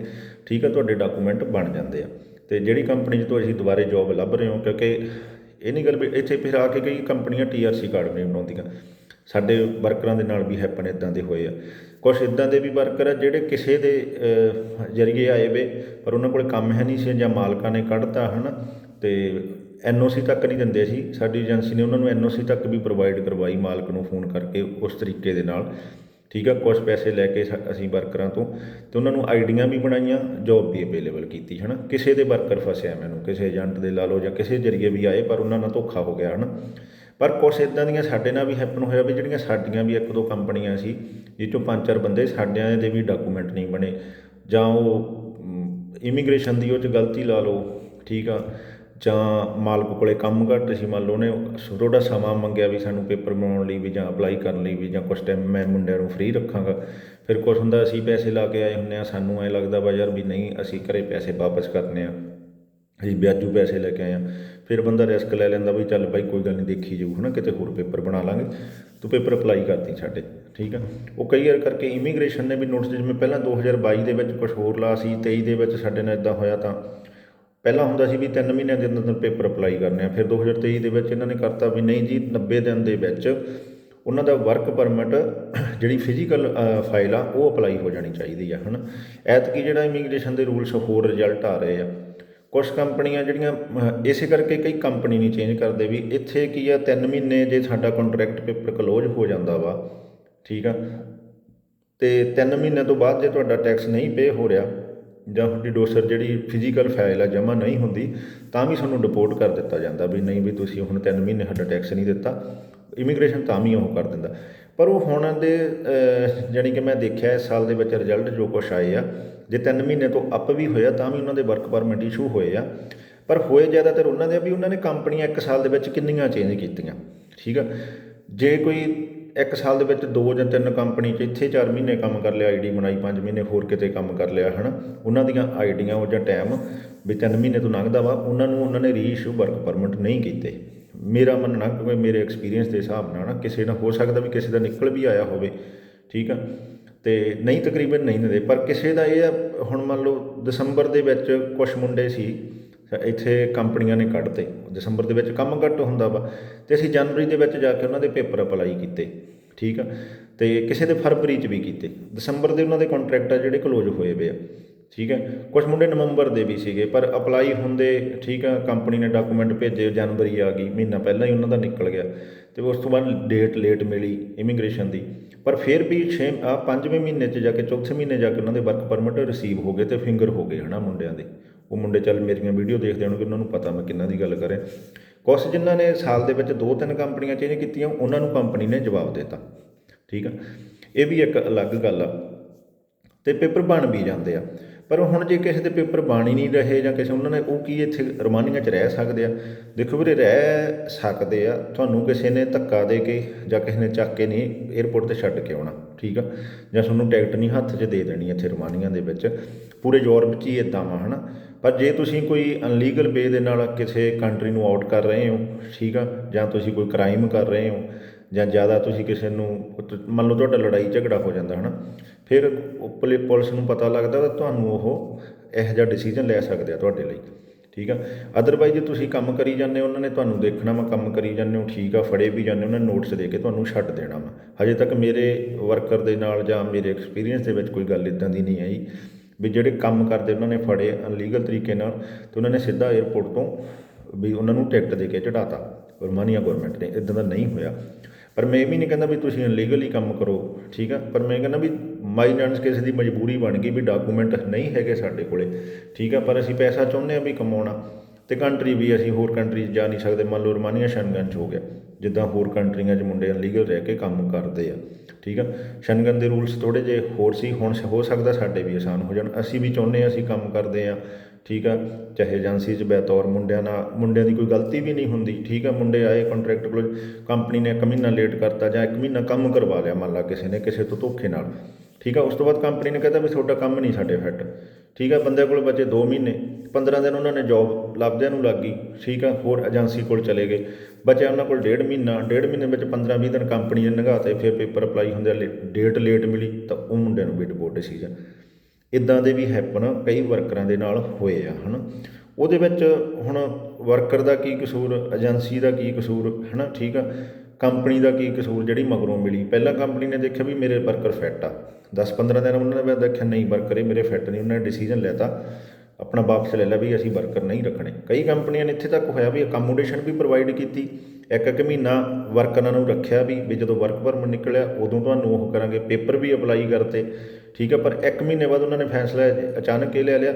ਠੀਕ ਆ, ਤੁਹਾਡੇ ਡਾਕੂਮੈਂਟ ਬਣ ਜਾਂਦੇ ਆ। ਤੇ ਜਿਹੜੀ ਕੰਪਨੀ 'ਚ ਤੁਸੀਂ ਦੁਬਾਰੇ ਜੌਬ ਲੱਭ ਰਹੇ ਹੋ, ਕਿਉਂਕਿ ਇਹ ਨਹੀਂ ਗੱਲ ਵੀ ਇੱਥੇ ਫਿਰ ਆ ਕੇ ਕਈ ਕੰਪਨੀਆਂ ਟੀਆਰਸੀ ਕਾਰਡ ਨਹੀਂ ਬਣਾਉਂਦੀਆਂ। ਸਾਡੇ ਵਰਕਰਾਂ ਦੇ ਨਾਲ ਵੀ ਹੈਪਨ ਇਦਾਂ ਦੇ ਹੋਏ ਆ। ਕੁਝ ਇਦਾਂ ਦੇ ਵੀ ਵਰਕਰ ਆ ਜਿਹੜੇ ਕਿਸੇ ਦੇ ਜ਼ਰੀਏ ਆਏ ਵੇ, ਪਰ ਉਹਨਾਂ ਕੋਲ ਕੰਮ ਹੈ ਨਹੀਂ ਸੀ ਜਾਂ ਮਾਲਕਾਂ ਨੇ ਕੱਢਤਾ, ਹਨਾ? ਤੇ ਐਨਓਸੀ ਤੱਕ ਨਹੀਂ ਦਿੰਦੇ ਸੀ। ਸਾਡੀ ਏਜੰਸੀ ਨੇ ਉਹਨਾਂ ਨੂੰ ਐਨਓਸੀ ਤੱਕ ਵੀ ਪ੍ਰੋਵਾਈਡ ਕਰਵਾਈ ਮਾਲਕ ਨੂੰ ਫੋਨ ਕਰਕੇ ਉਸ ਤਰੀਕੇ ਦੇ ਨਾਲ। ਠੀਕ ਆ ਕੁਝ ਪੈਸੇ ਲੈ ਕੇ ਸਾ- ਅਸੀਂ ਵਰਕਰਾਂ ਤੋਂ ਤੇ ਉਹਨਾਂ ਨੂੰ ਆਈਡੀਆਂ ਵੀ ਬਣਾਈਆਂ ਜੌਬ ਵੀ ਅਵੇਲੇਬਲ ਕੀਤੀ, ਹਨਾ। ਕਿਸੇ ਦੇ ਵਰਕਰ ਫਸਿਆ ਮੈਨੂੰ, ਕਿਸੇ ਏਜੰਟ ਦੇ ਲਾ ਲਓ ਜਾਂ ਕਿਸੇ ਜਰੀਏ ਵੀ ਆਏ, ਪਰ ਉਹਨਾਂ ਨਾਲ ਧੋਖਾ ਹੋ ਗਿਆ, ਹਨਾ। ਪਰ ਕੁਛ ਇਦਾਂ ਦੀਆਂ ਸਾਡੇ ਨਾਲ ਵੀ ਹੈਪਨ ਹੋਇਆ ਵੀ ਜਿਹੜੀਆਂ ਸਾਡੀਆਂ ਵੀ ਇੱਕ ਦੋ ਕੰਪਨੀਆਂ ਸੀ ਜਿਹ ਚੋਂ ਪੰਜ ਚਾਰ ਬੰਦੇ ਸਾਡਿਆਂ ਦੇ ਵੀ ਡਾਕੂਮੈਂਟ ਨਹੀਂ ਬਣੇ, ਜਾਂ ਉਹ ਇਮੀਗ੍ਰੇਸ਼ਨ ਦੀ ਉਹ 'ਚ ਗਲਤੀ ਲਾ ਲਓ, ਠੀਕ ਆ। ਜਾਂ ਮਾਲਕ ਕੋਲੇ ਕੰਮ ਘੱਟ ਸੀ, ਮੰਨ ਲਓ ਉਹਨੇ ਥੋੜ੍ਹਾ ਸਮਾਂ ਮੰਗਿਆ ਵੀ ਸਾਨੂੰ ਪੇਪਰ ਬਣਾਉਣ ਲਈ ਵੀ ਜਾਂ ਅਪਲਾਈ ਕਰਨ ਲਈ ਵੀ ਜਾਂ ਕੁਛ ਟਾਈਮ ਮੈਂ ਮੁੰਡਿਆਂ ਨੂੰ ਫ੍ਰੀ ਰੱਖਾਂਗਾ। ਫਿਰ ਕੁਛ ਹੁੰਦਾ ਅਸੀਂ ਪੈਸੇ ਲਾ ਕੇ ਆਏ ਹੁੰਦੇ ਆ ਸਾਨੂੰ ਐ ਲੱਗਦਾ ਵਾ ਯਾਰ ਵੀ ਨਹੀਂ, ਅਸੀਂ ਘਰੇ ਪੈਸੇ ਵਾਪਸ ਕਰਨੇ ਆ। ਅਸੀਂ ਵਿਆਜੂ ਪੈਸੇ ਲੈ ਕੇ ਆਏ ਆ ਫਿਰ ਬੰਦਾ ਰਿਸਕ ਲੈ ਲੈਂਦਾ ਵੀ ਚੱਲ ਭਾਈ ਕੋਈ ਗੱਲ ਨਹੀਂ, ਦੇਖੀ ਜਾਊ, ਹਨਾ, ਕਿਤੇ ਹੋਰ ਪੇਪਰ ਬਣਾ ਲਾਂਗੇ। ਤੂੰ ਪੇਪਰ ਅਪਲਾਈ ਕਰਤੀ ਸਾਡੇ, ਠੀਕ ਆ? ਉਹ ਕਈ ਵਾਰ ਕਰਕੇ ਇਮੀਗ੍ਰੇਸ਼ਨ ਨੇ ਵੀ ਨੋਟਿਸ ਜਿਵੇਂ ਪਹਿਲਾਂ 2022 ਦੇ ਵਿੱਚ ਕੁਝ ਹੋਰ ਲਾ ਸੀ 23 ਦੇ ਵਿੱਚ ਸਾਡੇ ਨਾਲ ਇਦਾਂ ਹੋਇਆ ਤਾਂ ਪਹਿਲਾਂ ਹੁੰਦਾ ਸੀ ਵੀ 3 ਮਹੀਨਿਆਂ ਦੇ ਅੰਦਰ ਪੇਪਰ ਅਪਲਾਈ ਕਰਨੇ ਆ। ਫਿਰ 2023 ਦੇ ਵਿੱਚ ਇਹਨਾਂ ਨੇ ਕਰਤਾ ਵੀ ਨਹੀਂ ਜੀ 90 ਦਿਨ ਦੇ ਵਿੱਚ ਉਹਨਾਂ ਦਾ ਵਰਕ ਪਰਮਿਟ ਜਿਹੜੀ ਫਿਜ਼ੀਕਲ ਫਾਈਲ ਆ, ਉਹ ਅਪਲਾਈ ਹੋ ਜਾਣੀ ਚਾਹੀਦੀ ਆ, ਹਨਾ? ਐਤਕੀ ਜਿਹੜਾ ਇਮੀਗ੍ਰੇਸ਼ਨ ਦੇ ਰੂਲਸ ਹੋਰ ਰਿਜ਼ਲਟ ਆ ਰਹੇ ਆ। ਕੁਝ ਕੰਪਨੀਆਂ ਜਿਹੜੀਆਂ ਇਸੇ ਕਰਕੇ ਕਈ ਕੰਪਨੀ ਨਹੀਂ ਚੇਂਜ ਕਰਦੇ ਵੀ ਇੱਥੇ ਕੀ ਆ 3 ਮਹੀਨੇ ਜੇ ਸਾਡਾ ਕੰਟਰੈਕਟ ਪੇਪਰ ਕਲੋਜ਼ ਹੋ ਜਾਂਦਾ ਵਾ, ਠੀਕ ਆ? ਤੇ 3 ਮਹੀਨੇ ਤੋਂ ਬਾਅਦ ਜੇ ਤੁਹਾਡਾ ਟੈਕਸ ਨਹੀਂ ਪੇ ਹੋ ਰਿਹਾ ਜਾਂ ਤੁਹਾਡੀ ਡੋਸਰ ਜਿਹੜੀ ਫਿਜ਼ੀਕਲ ਫਾਈਲ ਆ ਜਮ੍ਹਾਂ ਨਹੀਂ ਹੁੰਦੀ ਤਾਂ ਵੀ ਤੁਹਾਨੂੰ ਡਿਪੋਰਟ ਕਰ ਦਿੱਤਾ ਜਾਂਦਾ ਵੀ ਨਹੀਂ ਵੀ ਤੁਸੀਂ ਹੁਣ 3 ਮਹੀਨੇ ਸਾਡਾ ਟੈਕਸ ਨਹੀਂ ਦਿੱਤਾ। ਇਮੀਗ੍ਰੇਸ਼ਨ ਤਾਂ ਵੀ ਉਹ ਕਰ ਦਿੰਦਾ। ਪਰ ਉਹ ਹੁਣ ਦੇ ਅਹ, ਜਾਣੀ ਕਿ ਮੈਂ ਦੇਖਿਆ ਇਸ ਸਾਲ ਦੇ ਵਿੱਚ ਰਿਜ਼ਲਟ ਜੋ ਕੁਛ ਆਏ ਆ ਜੇ 3 ਮਹੀਨੇ ਤੋਂ ਅੱਪ ਵੀ ਹੋਇਆ ਤਾਂ ਵੀ ਉਹਨਾਂ ਦੇ ਵਰਕ ਪਰਮਿਟ ਇਸ਼ੂ ਹੋਏ ਆ। ਪਰ ਹੋਏ ਜ਼ਿਆਦਾਤਰ ਉਹਨਾਂ ਦੇ ਵੀ ਉਹਨਾਂ ਨੇ ਕੰਪਨੀਆਂ ਇੱਕ ਸਾਲ ਦੇ ਵਿੱਚ ਕਿੰਨੀਆਂ ਚੇਂਜ ਕੀਤੀਆਂ। ਠੀਕ ਆ? ਜੇ ਕੋਈ ਇੱਕ ਸਾਲ ਦੇ ਵਿੱਚ ਦੋ ਜਾਂ ਤਿੰਨ ਕੰਪਨੀ 'ਚ ਇੱਥੇ 4 ਮਹੀਨੇ ਕੰਮ ਕਰ ਲਿਆ, ਆਈਡੀ ਬਣਾਈ 5 ਮਹੀਨੇ ਹੋਰ ਕਿਤੇ ਕੰਮ ਕਰ ਲਿਆ, ਹਨਾ? ਉਹਨਾਂ ਦੀਆਂ ਆਈਡੀਆਂ ਉਹ ਜਾਂ ਟਾਈਮ ਵੀ 3 ਮਹੀਨੇ ਤੋਂ ਲੰਘਦਾ ਵਾ, ਉਹਨਾਂ ਨੂੰ ਉਹਨਾਂ ਨੇ ਰੀਇਸ਼ੂ ਵਰਕ ਪਰਮਿਟ ਨਹੀਂ ਕੀਤੇ। ਮੇਰਾ ਮੰਨਣਾ ਕਿਉਂਕਿ ਮੇਰੇ ਐਕਸਪੀਰੀਅੰਸ ਦੇ ਹਿਸਾਬ ਨਾਲ ਨਾ ਕਿਸੇ ਨਾਲ ਹੋ ਸਕਦਾ ਵੀ ਕਿਸੇ ਦਾ ਨਿਕਲ ਵੀ ਆਇਆ ਹੋਵੇ, ਠੀਕ ਆ? ਤੇ ਨਹੀਂ ਤਕਰੀਬਨ ਨਹੀਂ ਦਿੰਦੇ, ਪਰ ਕਿਸੇ ਦਾ ਇਹ ਆ, ਹੁਣ ਮੰਨ ਲਓ ਦਸੰਬਰ ਦੇ ਵਿੱਚ ਕੁਝ ਮੁੰਡੇ ਸੀ ਇੱਥੇ ਕੰਪਨੀਆਂ ਨੇ ਕੱਢਤੇ। ਦਸੰਬਰ ਦੇ ਵਿੱਚ ਕੰਮ ਘੱਟ ਹੁੰਦਾ ਵਾ ਤੇ ਅਸੀਂ ਜਨਵਰੀ ਦੇ ਵਿੱਚ ਜਾ ਕੇ ਉਹਨਾਂ ਦੇ ਪੇਪਰ ਅਪਲਾਈ ਕੀਤੇ, ਠੀਕ ਆ? ਤੇ ਕਿਸੇ ਦੇ ਫਰਵਰੀ 'ਚ ਵੀ ਕੀਤੇ। ਦਸੰਬਰ ਦੇ ਉਹਨਾਂ ਦੇ ਕੰਟਰੈਕਟ ਆ ਜਿਹੜੇ ਕਲੋਜ਼ ਹੋਏ ਵੇ ਆ, ਠੀਕ ਹੈ ਕੁਝ ਮੁੰਡੇ ਨਵੰਬਰ ਦੇ ਵੀ ਸੀਗੇ, ਪਰ ਅਪਲਾਈ ਹੁੰਦੇ, ਠੀਕ ਆ, ਕੰਪਨੀ ਨੇ ਡਾਕੂਮੈਂਟ ਭੇਜੇ, ਜਨਵਰੀ ਆ ਗਈ, ਮਹੀਨਾ ਪਹਿਲਾਂ ਹੀ ਉਹਨਾਂ ਦਾ ਨਿਕਲ ਗਿਆ। ਤੇ ਉਸ ਤੋਂ ਬਾਅਦ ਡੇਟ ਲੇਟ ਮਿਲੀ ਇਮੀਗ੍ਰੇਸ਼ਨ ਦੀ। ਪਰ ਫਿਰ ਵੀ 6 ਆ ਪੰਜਵੇਂ ਮਹੀਨੇ 'ਚ ਜਾ ਕੇ, ਚੌਥੇ ਮਹੀਨੇ ਜਾ ਕੇ ਉਹਨਾਂ ਦੇ ਵਰਕ ਪਰਮਿਟ ਰਿਸੀਵ ਹੋ ਗਏ ਤੇ ਫਿੰਗਰ ਹੋ ਗਏ ਹਨਾ ਮੁੰਡਿਆਂ ਦੇ। ਉਹ ਮੁੰਡੇ ਚੱਲ ਮੇਰੀਆਂ ਵੀਡੀਓ ਦੇਖਦੇ ਹੋਣਗੇ, ਉਹਨਾਂ ਨੂੰ ਪਤਾ ਮੈਂ ਕਿੰਨਾ ਦੀ ਗੱਲ ਕਰ। ਰਿਹਾ ਕੁਛ ਜਿਨ੍ਹਾਂ ਨੇ ਸਾਲ ਦੇ ਵਿੱਚ ਦੋ ਤਿੰਨ ਕੰਪਨੀਆਂ ਚੇਂਜ ਕੀਤੀਆਂ, ਉਹਨਾਂ ਨੂੰ ਕੰਪਨੀ ਨੇ ਜਵਾਬ ਦਿੱਤਾ। ਠੀਕ ਆ? ਇਹ ਵੀ ਇੱਕ ਅਲੱਗ ਗੱਲ ਆ। ਤੇ ਪੇਪਰ ਬਣ ਵੀ ਜਾਂਦੇ ਆ। ਪਰ ਹੁਣ ਜੇ ਕਿਸੇ ਦੇ ਪੇਪਰ ਬਣ ਹੀ ਨਹੀਂ ਰਹੇ ਜਾਂ ਕਿਸੇ ਉਹਨਾਂ ਨੇ ਉਹ ਕੀ ਇੱਥੇ ਰਮਾਨੀਆਂ 'ਚ ਰਹਿ ਸਕਦੇ ਆ? ਦੇਖੋ ਵੀਰੇ, ਰਹਿ ਸਕਦੇ ਆ। ਤੁਹਾਨੂੰ ਕਿਸੇ ਨੇ ਧੱਕਾ ਦੇ ਕੇ ਜਾਂ ਕਿਸੇ ਨੇ ਚੱਕ ਕੇ ਨਹੀਂ 에ਅਰਪੋਰਟ ਤੇ ਛੱਡ ਕੇ ਆਉਣਾ। ਠੀਕ ਆ? ਜਾਂ ਤੁਹਾਨੂੰ ਟਿਕਟ ਨਹੀਂ ਹੱਥ 'ਚ ਦੇ ਦੇਣੀ ਇੱਥੇ ਰਮਾਨੀਆਂ ਦੇ ਵਿੱਚ। ਪੂਰੇ ਯੂਰਪ 'ਚ ਹੀ ਇਦਾਂ ਵਾ, ਹਨਾ? ਪਰ ਜੇ ਤੁਸੀਂ ਕੋਈ ਅਨਲੀਗਲ ਵੇ ਦੇ ਨਾਲ ਕਿਸੇ ਕੰਟਰੀ ਨੂੰ ਆਊਟ ਕਰ ਰਹੇ ਹੋ ਠੀਕ ਆ ਜਾਂ ਤੁਸੀਂ ਕੋਈ ਕ੍ਰਾਈਮ ਕਰ ਰਹੇ ਹੋ ਜਾਂ ਜ਼ਿਆਦਾ ਤੁਸੀਂ ਕਿਸੇ ਨੂੰ ਮੰਨ ਲਓ ਤੁਹਾਡਾ ਲੜਾਈ ਝਗੜਾ ਹੋ ਜਾਂਦਾ ਹਨਾ ਫਿਰ ਉਹ ਪੁਲਿਸ ਨੂੰ ਪਤਾ ਲੱਗਦਾ ਤਾਂ ਤੁਹਾਨੂੰ ਉਹ ਇਹੋ ਜਿਹਾ ਡਿਸੀਜਨ ਲੈ ਸਕਦੇ ਆ ਤੁਹਾਡੇ ਲਈ ਠੀਕ ਆ। ਅਦਰਵਾਈਜ਼ ਜੇ ਤੁਸੀਂ ਕੰਮ ਕਰੀ ਜਾਂਦੇ ਹੋ ਉਹਨਾਂ ਨੇ ਤੁਹਾਨੂੰ ਦੇਖਣਾ ਵਾ ਕੰਮ ਕਰੀ ਜਾਂਦੇ ਹੋ ਠੀਕ ਆ ਫੜੇ ਵੀ ਜਾਂਦੇ ਹੋ, ਉਹਨਾਂ ਨੇ ਨੋਟਸ ਦੇ ਕੇ ਤੁਹਾਨੂੰ ਛੱਡ ਦੇਣਾ ਵਾ। ਹਜੇ ਤੱਕ ਮੇਰੇ ਵਰਕਰ ਦੇ ਨਾਲ ਜਾਂ ਮੇਰੇ ਐਕਸਪੀਰੀਅੰਸ ਦੇ ਵਿੱਚ ਕੋਈ ਗੱਲ ਇਦਾਂ ਦੀ ਨਹੀਂ ਆਈ। ਵੀ ਜਿਹੜੇ ਕੰਮ ਕਰਦੇ ਉਹਨਾਂ ਨੇ ਫੜੇ ਅਨਲੀਗਲ ਤਰੀਕੇ ਨਾਲ ਤੇ ਉਹਨਾਂ ਨੇ ਸਿੱਧਾ 에ਅਰਪੋਰਟ ਤੋਂ ਵੀ ਉਹਨਾਂ ਨੂੰ ਟਿਕਟ ਦੇ ਕੇ ਚੜਾਤਾ ਰੋਮਾਨੀਆ ਗਵਰਨਮੈਂਟ ਨੇ। ਇਦਾਂ ਦਾ ਨਹੀਂ ਹੋਇਆ। ਪਰ ਮੈਂ ਇਹ ਵੀ ਨਹੀਂ ਕਹਿੰਦਾ ਵੀ ਤੁਸੀਂ ਅਨਲੀਗਲੀ ਕੰਮ ਕਰੋ, ਠੀਕ ਆ? ਪਰ ਮੈਂ ਕਹਿੰਦਾ ਵੀ ਮਾਈ ਚਾਂਸ ਕਿਸੇ ਦੀ ਮਜਬੂਰੀ ਬਣ ਗਈ ਵੀ ਡਾਕੂਮੈਂਟ ਨਹੀਂ ਹੈਗੇ ਸਾਡੇ ਕੋਲੇ, ਠੀਕ ਆ? ਪਰ ਅਸੀਂ ਪੈਸਾ ਚਾਹੁੰਦੇ ਆ ਵੀ ਕਮਾਉਣਾ। ਤੇ ਕੰਟਰੀ ਵੀ, ਅਸੀਂ ਹੋਰ ਕੰਟਰੀ 'ਚ ਜਾ ਨਹੀਂ ਸਕਦੇ। ਮੰਨ ਲਓ ਰੋਮਾਨੀਆ ਸ਼ਨਗਨ 'ਚ ਹੋ ਗਿਆ। ਜਿੱਦਾਂ ਹੋਰ ਕੰਟਰੀਆਂ 'ਚ ਮੁੰਡੇ ਅਨਲੀਗਲ ਰਹਿ ਕੇ ਕੰਮ ਕਰਦੇ ਆ। ਠੀਕ ਆ? ਸ਼ਨਗਨ ਦੇ ਰੂਲਸ ਥੋੜੇ ਜਿਹੇ ਹੋਰ ਸੀ, ਹੁਣ ਹੋ ਸਕਦਾ ਸਾਡੇ ਵੀ ਆਸਾਨ ਹੋ ਜਾਣ। ਅਸੀਂ ਵੀ ਚਾਹੁੰਦੇ ਆ ਅਸੀਂ ਕੰਮ ਕਰਦੇ ਆ ਠੀਕ ਆ? ਚਾਹੇ ਏਜੰਸੀ 'ਚ ਬਤੌਰ ਮੁੰਡਿਆਂ ਨਾਲ, ਮੁੰਡਿਆਂ ਦੀ ਕੋਈ ਗਲਤੀ ਵੀ ਨਹੀਂ ਹੁੰਦੀ, ਠੀਕ ਆ? ਮੁੰਡੇ ਆਏ ਕੰਟਰੈਕਟ ਕੋਲ ਕੰਪਨੀ ਨੇ ਇੱਕ ਮਹੀਨਾ ਲੇਟ ਕਰਤਾ ਜਾਂ ਇੱਕ ਮਹੀਨਾ ਕੰਮ ਕਰਵਾ ਲਿਆ, ਮੰਨ ਲਾ ਕਿਸੇ ਨੇ ਕਿਸੇ ਤੋਂ ਧੋਖੇ ਨਾਲ, ਠੀਕ ਆ? ਉਸ ਤੋਂ ਬਾਅਦ ਕੰਪਨੀ ਨੇ ਕਹਿੰਦਾ ਵੀ ਤੁਹਾਡਾ ਕੰਮ ਨਹੀਂ ਸਾਡੇ ਫਿੱਟ ਠੀਕ ਆ, ਬੰਦੇ ਕੋਲ ਬਚੇ 2 ਮਹੀਨੇ 15 ਦਿਨ ਉਹਨਾਂ ਨੇ ਜੌਬ ਲੱਭਦਿਆਂ ਨੂੰ ਲੱਗ ਗਈ, ਠੀਕ ਆ, ਹੋਰ ਏਜੰਸੀ ਕੋਲ ਚਲੇ ਗਏ, ਬਚਿਆ ਉਹਨਾਂ ਕੋਲ ਡੇਢ ਮਹੀਨਾ, ਡੇਢ ਮਹੀਨੇ ਵਿੱਚ 15 20 ਦਿਨ ਕੰਪਨੀ ਨੇ ਨਗਾਤੇ, ਫਿਰ ਪੇਪਰ ਅਪਲਾਈ ਹੁੰਦੇ ਡੇਟ ਲੇਟ ਮਿਲੀ, ਤਾਂ ਉਹ ਮੁੰਡਿਆਂ ਨੂੰ ਵੀ ਡਿਪੋਰਟ ਡਿਸੀਜਨ ਇਦਾਂ ਦੇ ਵੀ ਹੈਪਨ ਕਈ ਵਰਕਰਾਂ ਦੇ ਨਾਲ ਹੋਏ ਆ, ਹਨਾ। ਉਹਦੇ ਵਿੱਚ ਹੁਣ ਵਰਕਰ ਦਾ ਕੀ ਕਸੂਰ ਏਜੰਸੀ ਦਾ ਕੀ ਕਸੂਰ, ਹਨਾ, ਠੀਕ ਆ। ਕੰਪਨੀ ਦਾ ਕੀ ਕਸੂਰ ਜਿਹੜੀ ਮਗਰੋਂ ਮਿਲੀ? ਪਹਿਲਾਂ ਕੰਪਨੀ ਨੇ ਦੇਖਿਆ ਵੀ ਮੇਰੇ ਵਰਕਰ ਫਿੱਟ ਆ। 10-15 ਦਿਨ ਉਹਨਾਂ ਨੇ ਦੇਖਿਆ ਨਹੀਂ ਵਰਕਰ ਇਹ ਮੇਰੇ ਫਿੱਟ ਨਹੀਂ, ਉਹਨਾਂ ਨੇ ਡਿਸੀਜਨ ਲੈਤਾ ਆਪਣਾ ਵਾਪਸ ਲੈ ਲਿਆ ਵੀ ਅਸੀਂ ਵਰਕਰ ਨਹੀਂ ਰੱਖਣੇ। ਕਈ ਕੰਪਨੀਆਂ ਨੇ ਇੱਥੇ ਤੱਕ ਹੋਇਆ ਵੀ ਅਕਾਮੋਡੇਸ਼ਨ ਵੀ ਪ੍ਰੋਵਾਈਡ ਕੀਤੀ। ਇੱਕ ਇੱਕ ਮਹੀਨਾ ਵਰਕਰਾਂ ਨੂੰ ਰੱਖਿਆ ਵੀ ਵੀ ਜਦੋਂ ਵਰਕ ਪਰਮਿਟ ਨਿਕਲਿਆ, ਉਦੋਂ ਤੁਹਾਨੂੰ ਉਹ ਕਰਾਂਗੇ। ਪੇਪਰ ਵੀ ਅਪਲਾਈ ਕਰਤੇ। ਠੀਕ ਹੈ ਪਰ ਇੱਕ ਮਹੀਨੇ ਬਾਅਦ ਉਹਨਾਂ ਨੇ ਫੈਸਲਾ ਅਚਾਨਕ ਇਹ ਲੈ ਲਿਆ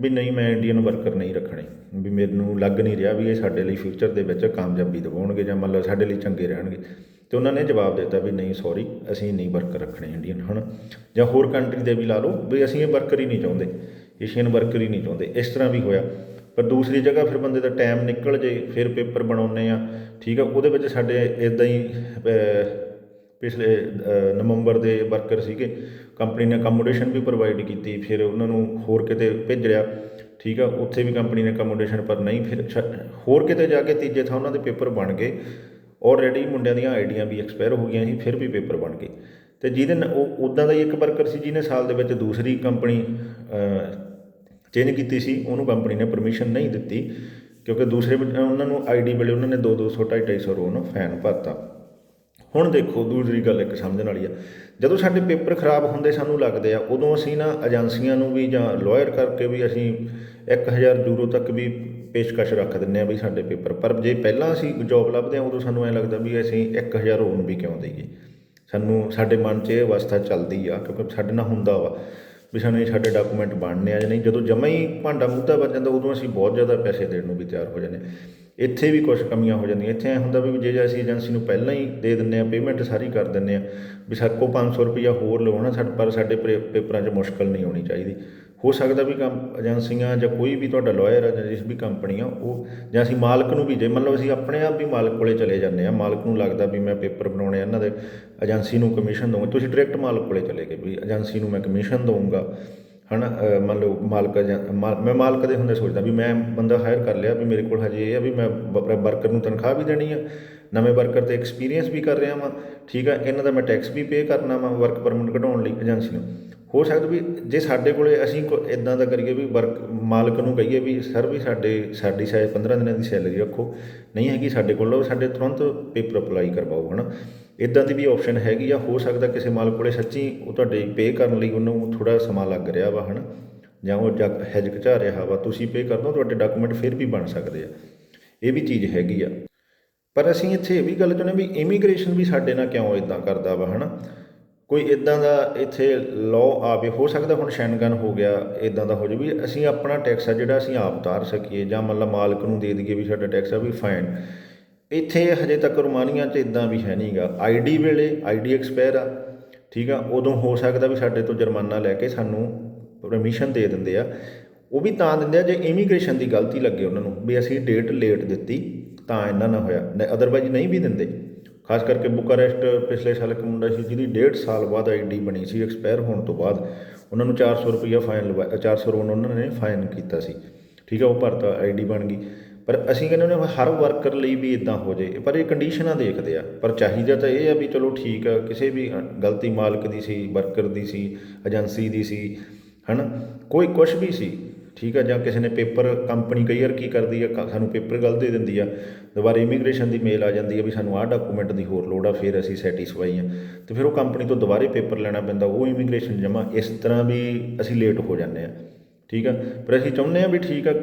ਵੀ ਨਹੀਂ, ਮੈਂ ਇੰਡੀਅਨ ਵਰਕਰ ਨਹੀਂ ਰੱਖਣੇ। ਵੀ ਮੈਨੂੰ ਲੱਗ ਨਹੀਂ ਰਿਹਾ ਵੀ ਇਹ ਸਾਡੇ ਲਈ ਫਿਊਚਰ ਦੇ ਵਿੱਚ ਕਾਮਯਾਬੀ ਦਿਵਾਉਣਗੇ ਜਾਂ ਮਤਲਬ ਸਾਡੇ ਲਈ ਚੰਗੇ ਰਹਿਣਗੇ। ਤੇ ਉਹਨਾਂ ਨੇ ਜਵਾਬ ਦਿੱਤਾ ਵੀ ਨਹੀਂ ਸੌਰੀ ਅਸੀਂ ਨਹੀਂ ਵਰਕਰ ਰੱਖਣੇ ਇੰਡੀਅਨ ਹਨ ਜਾਂ ਹੋਰ ਕੰਟਰੀ ਦੇ ਵੀ ਲਾ ਲਓ ਵੀ ਅਸੀਂ ਇਹ ਵਰਕਰ ਹੀ ਨਹੀਂ ਚਾਹੁੰਦੇ। ਏਸ਼ੀਅਨ ਵਰਕਰ ਹੀ ਨਹੀਂ ਚਾਹੁੰਦੇ। ਇਸ ਤਰ੍ਹਾਂ ਵੀ ਹੋਇਆ। ਪਰ ਦੂਸਰੀ ਜਗ੍ਹਾ ਫਿਰ ਬੰਦੇ ਦਾ ਟਾਈਮ ਨਿਕਲ ਜੇ, ਫਿਰ ਪੇਪਰ ਬਣਾਉਨੇ ਆ ਠੀਕ ਆ, ਉਹਦੇ ਵਿੱਚ ਸਾਡੇ ਇਦਾਂ ਹੀ ਪਿਛਲੇ ਨਵੰਬਰ ਦੇ ਵਰਕਰ ਸੀਗੇ। ਕੰਪਨੀ ਨੇ ਅਕਮੋਡੇਸ਼ਨ ਵੀ ਪ੍ਰੋਵਾਈਡ ਕੀਤੀ, ਫਿਰ ਉਹਨਾਂ ਨੂੰ ਹੋਰ ਕਿਤੇ ਭੇਜਿਆ ਠੀਕ ਆ, ਉੱਥੇ ਵੀ ਕੰਪਨੀ ਨੇ ਅਕਮੋਡੇਸ਼ਨ ਪਰ ਨਹੀਂ, ਫਿਰ ਹੋਰ ਕਿਤੇ ਜਾ ਕੇ ਤੀਜੇ ਥਾਂ ਉਹਨਾਂ ਦੇ ਪੇਪਰ ਬਣ ਗਏ। ਆਲਰੇਡੀ ਮੁੰਡਿਆਂ ਦੀਆਂ ਆਈਡੀਆਂ ਵੀ ਐਕਸਪਾਇਰ ਹੋ ਗਈਆਂ ਸੀ, ਫਿਰ ਵੀ ਪੇਪਰ ਬਣ ਗਏ। ਤੇ ਜਿਹਦੇ ਨਾਲ ਉਹ ਉਦਾਂ ਦਾ ਹੀ ਇੱਕ ਵਰਕਰ ਸੀ ਜਿਹਨੇ ਸਾਲ ਦੇ ਵਿੱਚ ਦੂਸਰੀ ਕੰਪਨੀ ਚੇਂਜ ਕੀਤੀ ਸੀ, ਉਹਨੂੰ ਕੰਪਨੀ ਨੇ ਪਰਮਿਸ਼ਨ ਨਹੀਂ ਦਿੱਤੀ ਕਿਉਂਕਿ ਦੂਸਰੇ ਉਹਨਾਂ ਨੂੰ ਆਈਡੀ ਵੇਲੇ ਉਹਨਾਂ ਨੇ 2 200 250 ਰੋ ਰੋਨ ਫੈਨ ਭਰਤਾ ਹੁਣ ਦੇਖੋ, ਦੂਸਰੀ ਗੱਲ ਇੱਕ ਸਮਝਣ ਵਾਲੀ ਆ, ਜਦੋਂ ਸਾਡੇ ਪੇਪਰ ਖਰਾਬ ਹੁੰਦੇ ਸਾਨੂੰ ਲੱਗਦੇ ਆ, ਉਦੋਂ ਅਸੀਂ ਨਾ ਏਜੰਸੀਆਂ ਨੂੰ ਵੀ ਜਾਂ ਲਾਇਰ ਕਰਕੇ ਵੀ ਅਸੀਂ 1000 ਯੂਰੋ ਤੱਕ ਵੀ ਪੇਸ਼ਕਸ਼ ਰੱਖ ਦਿੰਨੇ ਆ ਵੀ ਸਾਡੇ ਪੇਪਰ। ਪਰ ਜੇ ਪਹਿਲਾਂ ਅਸੀਂ ਜੌਬ ਲੱਭਦੇ ਆ, ਉਦੋਂ ਸਾਨੂੰ ਐ ਲੱਗਦਾ ਵੀ ਅਸੀਂ 1000 ਹੁਣ ਵੀ ਕਿਉਂ ਦਈਏ। ਸਾਨੂੰ, ਸਾਡੇ ਮਨ 'ਚ ਇਹ ਅਵਸਥਾ ਚੱਲਦੀ ਆ, ਕਿਉਂਕਿ ਸਾਡੇ ਨਾਲ ਹੁੰਦਾ ਵਾ, ਵੀ ਸਾਨੂੰ ਇਹ ਸਾਡੇ ਡਾਕੂਮੈਂਟ ਬਣਨੇ ਆ ਜਾਂ ਨਹੀਂ। ਜਦੋਂ ਜਮਾ ਹੀ ਭਾਂਡਾ ਮੁੱਦਾ ਵੱਜ ਜਾਂਦਾ, ਉਦੋਂ ਅਸੀਂ ਬਹੁਤ ਜ਼ਿਆਦਾ ਪੈਸੇ ਦੇਣ ਨੂੰ ਵੀ ਤਿਆਰ ਹੋ ਜਾਂਦੇ ਹਾਂ। ਇੱਥੇ ਵੀ ਕੁਝ ਕਮੀਆਂ ਹੋ ਜਾਂਦੀਆਂ। ਇੱਥੇ ਐ ਹੁੰਦਾ ਵੀ ਜੇ ਅਸੀਂ ਏਜੰਸੀ ਨੂੰ ਪਹਿਲਾਂ ਹੀ ਦੇ ਦਿੰਨੇ ਆ ਪੇਮੈਂਟ ਸਾਰੀ ਕਰ ਦਿੰਨੇ ਆ ਵੀ ਸਾਡੇ ਕੋਲ 500 ਰੁਪਈਆ ਹੋਰ ਲਵਾਉਣਾ ਸਾਡੇ ਪਰ ਸਾਡੇ ਪੇ- ਪੇਪਰਾਂ 'ਚ ਮੁਸ਼ਕਲ ਨਹੀਂ ਆਉਣੀ ਚਾਹੀਦੀ। ਹੋ ਸਕਦਾ ਵੀ ਕੰਮ ਏਜੰਸੀਆਂ ਜਾਂ ਕੋਈ ਵੀ ਤੁਹਾਡਾ ਲਾਇਰ ਆ ਜਾਂ ਜਿਸ ਵੀ ਕੰਪਨੀ ਆ ਉਹ ਜਾਂ ਅਸੀਂ ਮਾਲਕ ਨੂੰ ਵੀ ਜੇ ਮੰਨ ਲਓ ਅਸੀਂ ਆਪਣੇ ਆਪ ਵੀ ਮਾਲਕ ਕੋਲੇ ਚਲੇ ਜਾਂਦੇ ਆ ਮਾਲਕ ਨੂੰ ਲੱਗਦਾ ਵੀ ਮੈਂ ਪੇਪਰ ਬਣਾਉਣੇ ਆ ਇਹਨਾਂ ਦੇ ਏਜੰਸੀ ਨੂੰ ਕਮਿਸ਼ਨ ਦਊਂਗਾ ਤੁਸੀਂ ਡਾਇਰੈਕਟ ਮਾਲਕ ਕੋਲੇ ਚਲੇ ਗਏ ਵੀ ਏਜੰਸੀ ਨੂੰ ਮੈਂ ਕਮਿਸ਼ਨ ਦਊਂਗਾ ਹਨਾ ਅ, ਮੰਨ ਲਓ ਮਾਲਕ ਜਾਂ ਮਾ- ਮੈਂ ਮਾਲਕ ਦੇ ਹੁੰਦੇ ਸੋਚਦਾ ਵੀ ਮੈਂ ਬੰਦਾ ਹਾਇਰ ਕਰ ਲਿਆ ਵੀ ਮੇਰੇ ਕੋਲ ਹਜੇ ਇਹ ਆ ਵੀ ਮੈਂ ਵਰਕਰ ਨੂੰ ਤਨਖਾਹ ਵੀ ਦੇਣੀ ਆ ਨਵੇਂ ਵਰਕਰ ਤੇ ਐਕਸਪੀਰੀਅੰਸ ਵੀ ਕਰ ਰਿਹਾ ਵਾਂ ਠੀਕ ਆ ਇਹਨਾਂ ਦਾ ਮੈਂ ਟੈਕਸ ਵੀ ਪੇ ਕਰਨਾ ਵਾ ਵਰਕ ਪਰਮਿਟ ਕਢਾਉਣ ਲਈ ਏਜੰਸੀ ਨੂੰ। ਹੋ ਸਕਦਾ ਵੀ ਜੇ ਸਾਡੇ ਕੋਲੇ ਅਸੀਂ ਇਦਾਂ ਦਾ ਕਰੀਏ ਵੀ ਵਰਕ ਮਾਲਕ ਨੂੰ ਕਹੀਏ ਵੀ ਸਰ ਵੀ ਸਾਡੇ, ਸਾਡੀ ਸ਼ਾਇਦ 15 ਦਿਨਾਂ ਦੀ ਸੈਲਰੀ ਰੱਖੋ। ਨਹੀਂ ਹੈਗੀ ਸਾਡੇ ਕੋਲ ਲਓ ਸਾਡੇ ਤੁਰੰਤ ਪੇਪਰ ਅਪਲਾਈ ਕਰਵਾਓ, ਹਨਾ। ਇਦਾਂ ਦੀ ਵੀ ਆਪਸ਼ਨ ਹੈਗੀ ਆ, ਹੋ ਸਕਦਾ ਕਿਸੇ ਮਾਲਕ ਕੋਲੇ ਸੱਚੀ ਉਹ ਤੁਹਾਡੇ ਪੇ ਕਰਨ ਲਈ ਉਹਨੂੰ ਥੋੜਾ ਸਮਾਂ ਲੱਗ ਰਿਹਾ ਵਾ, ਹਨਾ। ਜਾਂ ਉਹ ਜਗ ਹੈਜ ਰਿਹਾ ਵਾ, ਤੁਸੀਂ ਪੇ ਕਰ ਦਿਓ ਤੁਹਾਡੇ ਡਾਕੂਮੈਂਟ ਫਿਰ ਵੀ ਬਣ ਸਕਦੇ ਆ। ਇਹ ਵੀ ਚੀਜ਼ ਹੈਗੀ ਆ। ਪਰ ਅਸੀਂ ਇੱਥੇ ਇਹ ਵੀ ਗੱਲ ਚਾਹੁੰਦੇ ਵੀ ਇਮੀਗ੍ਰੇਸ਼ਨ ਵੀ ਸਾਡੇ ਨਾਲ ਕਿਉਂ ਇਦਾਂ ਕਰਦਾ ਵਾ, ਹਨਾ। ਕੋਈ ਇਦਾਂ ਦਾ ਇੱਥੇ ਲਾਅ ਆਵੇ, ਹੋ ਸਕਦਾ ਹੁਣ ਸ਼ੈਨਗਨ ਹੋ ਗਿਆ ਇਦਾਂ ਦਾ ਹੋ ਜਾਵੇ ਵੀ ਅਸੀਂ ਆਪਣਾ ਟੈਕਸ ਆ ਜਿਹੜਾ ਅਸੀਂ ਆਪ ਉਤਾਰ ਸਕੀਏ, ਜਾਂ ਮਤਲਬ ਮਾਲਕ ਨੂੰ ਦੇ ਦਈਏ ਵੀ ਸਾਡਾ ਟੈਕਸ ਆ ਵੀ ਫਾਈਨ ਇੱਥੇ ਹਜੇ ਤੱਕ ਰੁਮਾਨੀਆਂ 'ਚ ਇਦਾਂ ਵੀ ਹੈ ਨਹੀਂਗਾ ਆਈਡੀ ਵੇਲੇ ਆਈਡੀ ਐਕਸਪਾਇਰ ਆ, ਠੀਕ ਆ? ਉਦੋਂ ਹੋ ਸਕਦਾ ਵੀ ਸਾਡੇ ਤੋਂ ਜੁਰਮਾਨਾ ਲੈ ਕੇ ਸਾਨੂੰ ਪਰਮਿਸ਼ਨ ਦੇ ਦਿੰਦੇ ਆ। ਉਹ ਵੀ ਤਾਂ ਦਿੰਦੇ ਆ ਜੇ ਇਮੀਗ੍ਰੇਸ਼ਨ ਦੀ ਗਲਤੀ ਲੱਗੇ ਉਹਨਾਂ ਨੂੰ, ਵੀ ਅਸੀਂ ਡੇਟ ਲੇਟ ਦਿੱਤੀ, ਤਾਂ ਇਹਨਾਂ ਨਾਲ ਹੋਇਆ। ਅਦਰਵਾਈਜ਼ ਨਹੀਂ ਵੀ ਦਿੰਦੇ। ਖਾਸ ਕਰਕੇ ਬੁਕਾਰੈਸਟ ਪਿਛਲੇ ਸਾਲ ਇੱਕ ਮੁੰਡਾ ਸੀ ਜਿਹਦੀ ਡੇਢ ਸਾਲ ਬਾਅਦ ਆਈਡੀ ਬਣੀ ਸੀ, ਐਕਸਪਾਇਰ ਹੋਣ ਤੋਂ ਬਾਅਦ। ਉਹਨਾਂ ਨੂੰ 400 ਰੁਪਈਆ ਫਾਈਨ ਲਵਾਇਆ 400 ਰੋਨ ਉਹਨਾਂ ਨੇ ਫਾਈਨ ਕੀਤਾ ਸੀ। ਠੀਕ ਆ, ਉਹ ਭਰਤਾ ਆਈਡੀ ਬਣ ਗਈ। ਪਰ ਅਸੀਂ ਕਹਿੰਦੇ ਹਾਂ ਹਰ ਵਰਕਰ ਲਈ ਵੀ ਇਦਾਂ ਹੋ ਜੇ ਪਰ ਇਹ ਕੰਡੀਸ਼ਨਾਂ ਦੇਖਦੇ ਆ। ਪਰ ਚਾਹੀਦਾ ਤਾਂ ਇਹ ਆ ਵੀ ਚਲੋ ਠੀਕ ਆ, ਕਿਸੇ ਵੀ ਗਲਤੀ ਮਾਲਕ ਦੀ ਸੀ, ਵਰਕਰ ਦੀ ਸੀ, ਏਜੰਸੀ ਦੀ ਸੀ, ਹਨਾ? ਕੋਈ ਕੁਝ ਵੀ ਸੀ ਠੀਕ ਆ, ਜਾਂ ਕਿਸੇ ਨੇ ਪੇਪਰ, ਕੰਪਨੀ ਕਈ ਵਾਰ ਕੀ ਕਰਦੀ ਆ, ਕ- ਸਾਨੂੰ ਪੇਪਰ ਗਲਤ ਦੇ ਦਿੰਦੀ ਆ, ਦੁਬਾਰਾ ਇਮੀਗ੍ਰੇਸ਼ਨ ਦੀ ਮੇਲ ਆ ਜਾਂਦੀ ਆ ਵੀ ਸਾਨੂੰ ਆਹ ਡਾਕੂਮੈਂਟ ਦੀ ਹੋਰ ਲੋੜ ਆ, ਫਿਰ ਅਸੀਂ ਸੈਟੀਸਫਾਈ ਆ। ਤੇ ਫਿਰ ਉਹ ਕੰਪਨੀ ਤੋਂ ਦੁਬਾਰੇ ਪੇਪਰ ਲੈਣਾ ਪੈਂਦਾ, ਉਹ ਇਮੀਗ੍ਰੇਸ਼ਨ ਜਮਾ ਇਸ ਤਰ੍ਹਾਂ ਵੀ ਅਸੀਂ ਲੇਟ ਹੋ ਜਾਂਦੇ ਆ। ਠੀਕ ਆ? ਪਰ ਅਸੀਂ ਚਾਹੁੰਦੇ ਆ ਵੀ ਠੀਕ ਆ,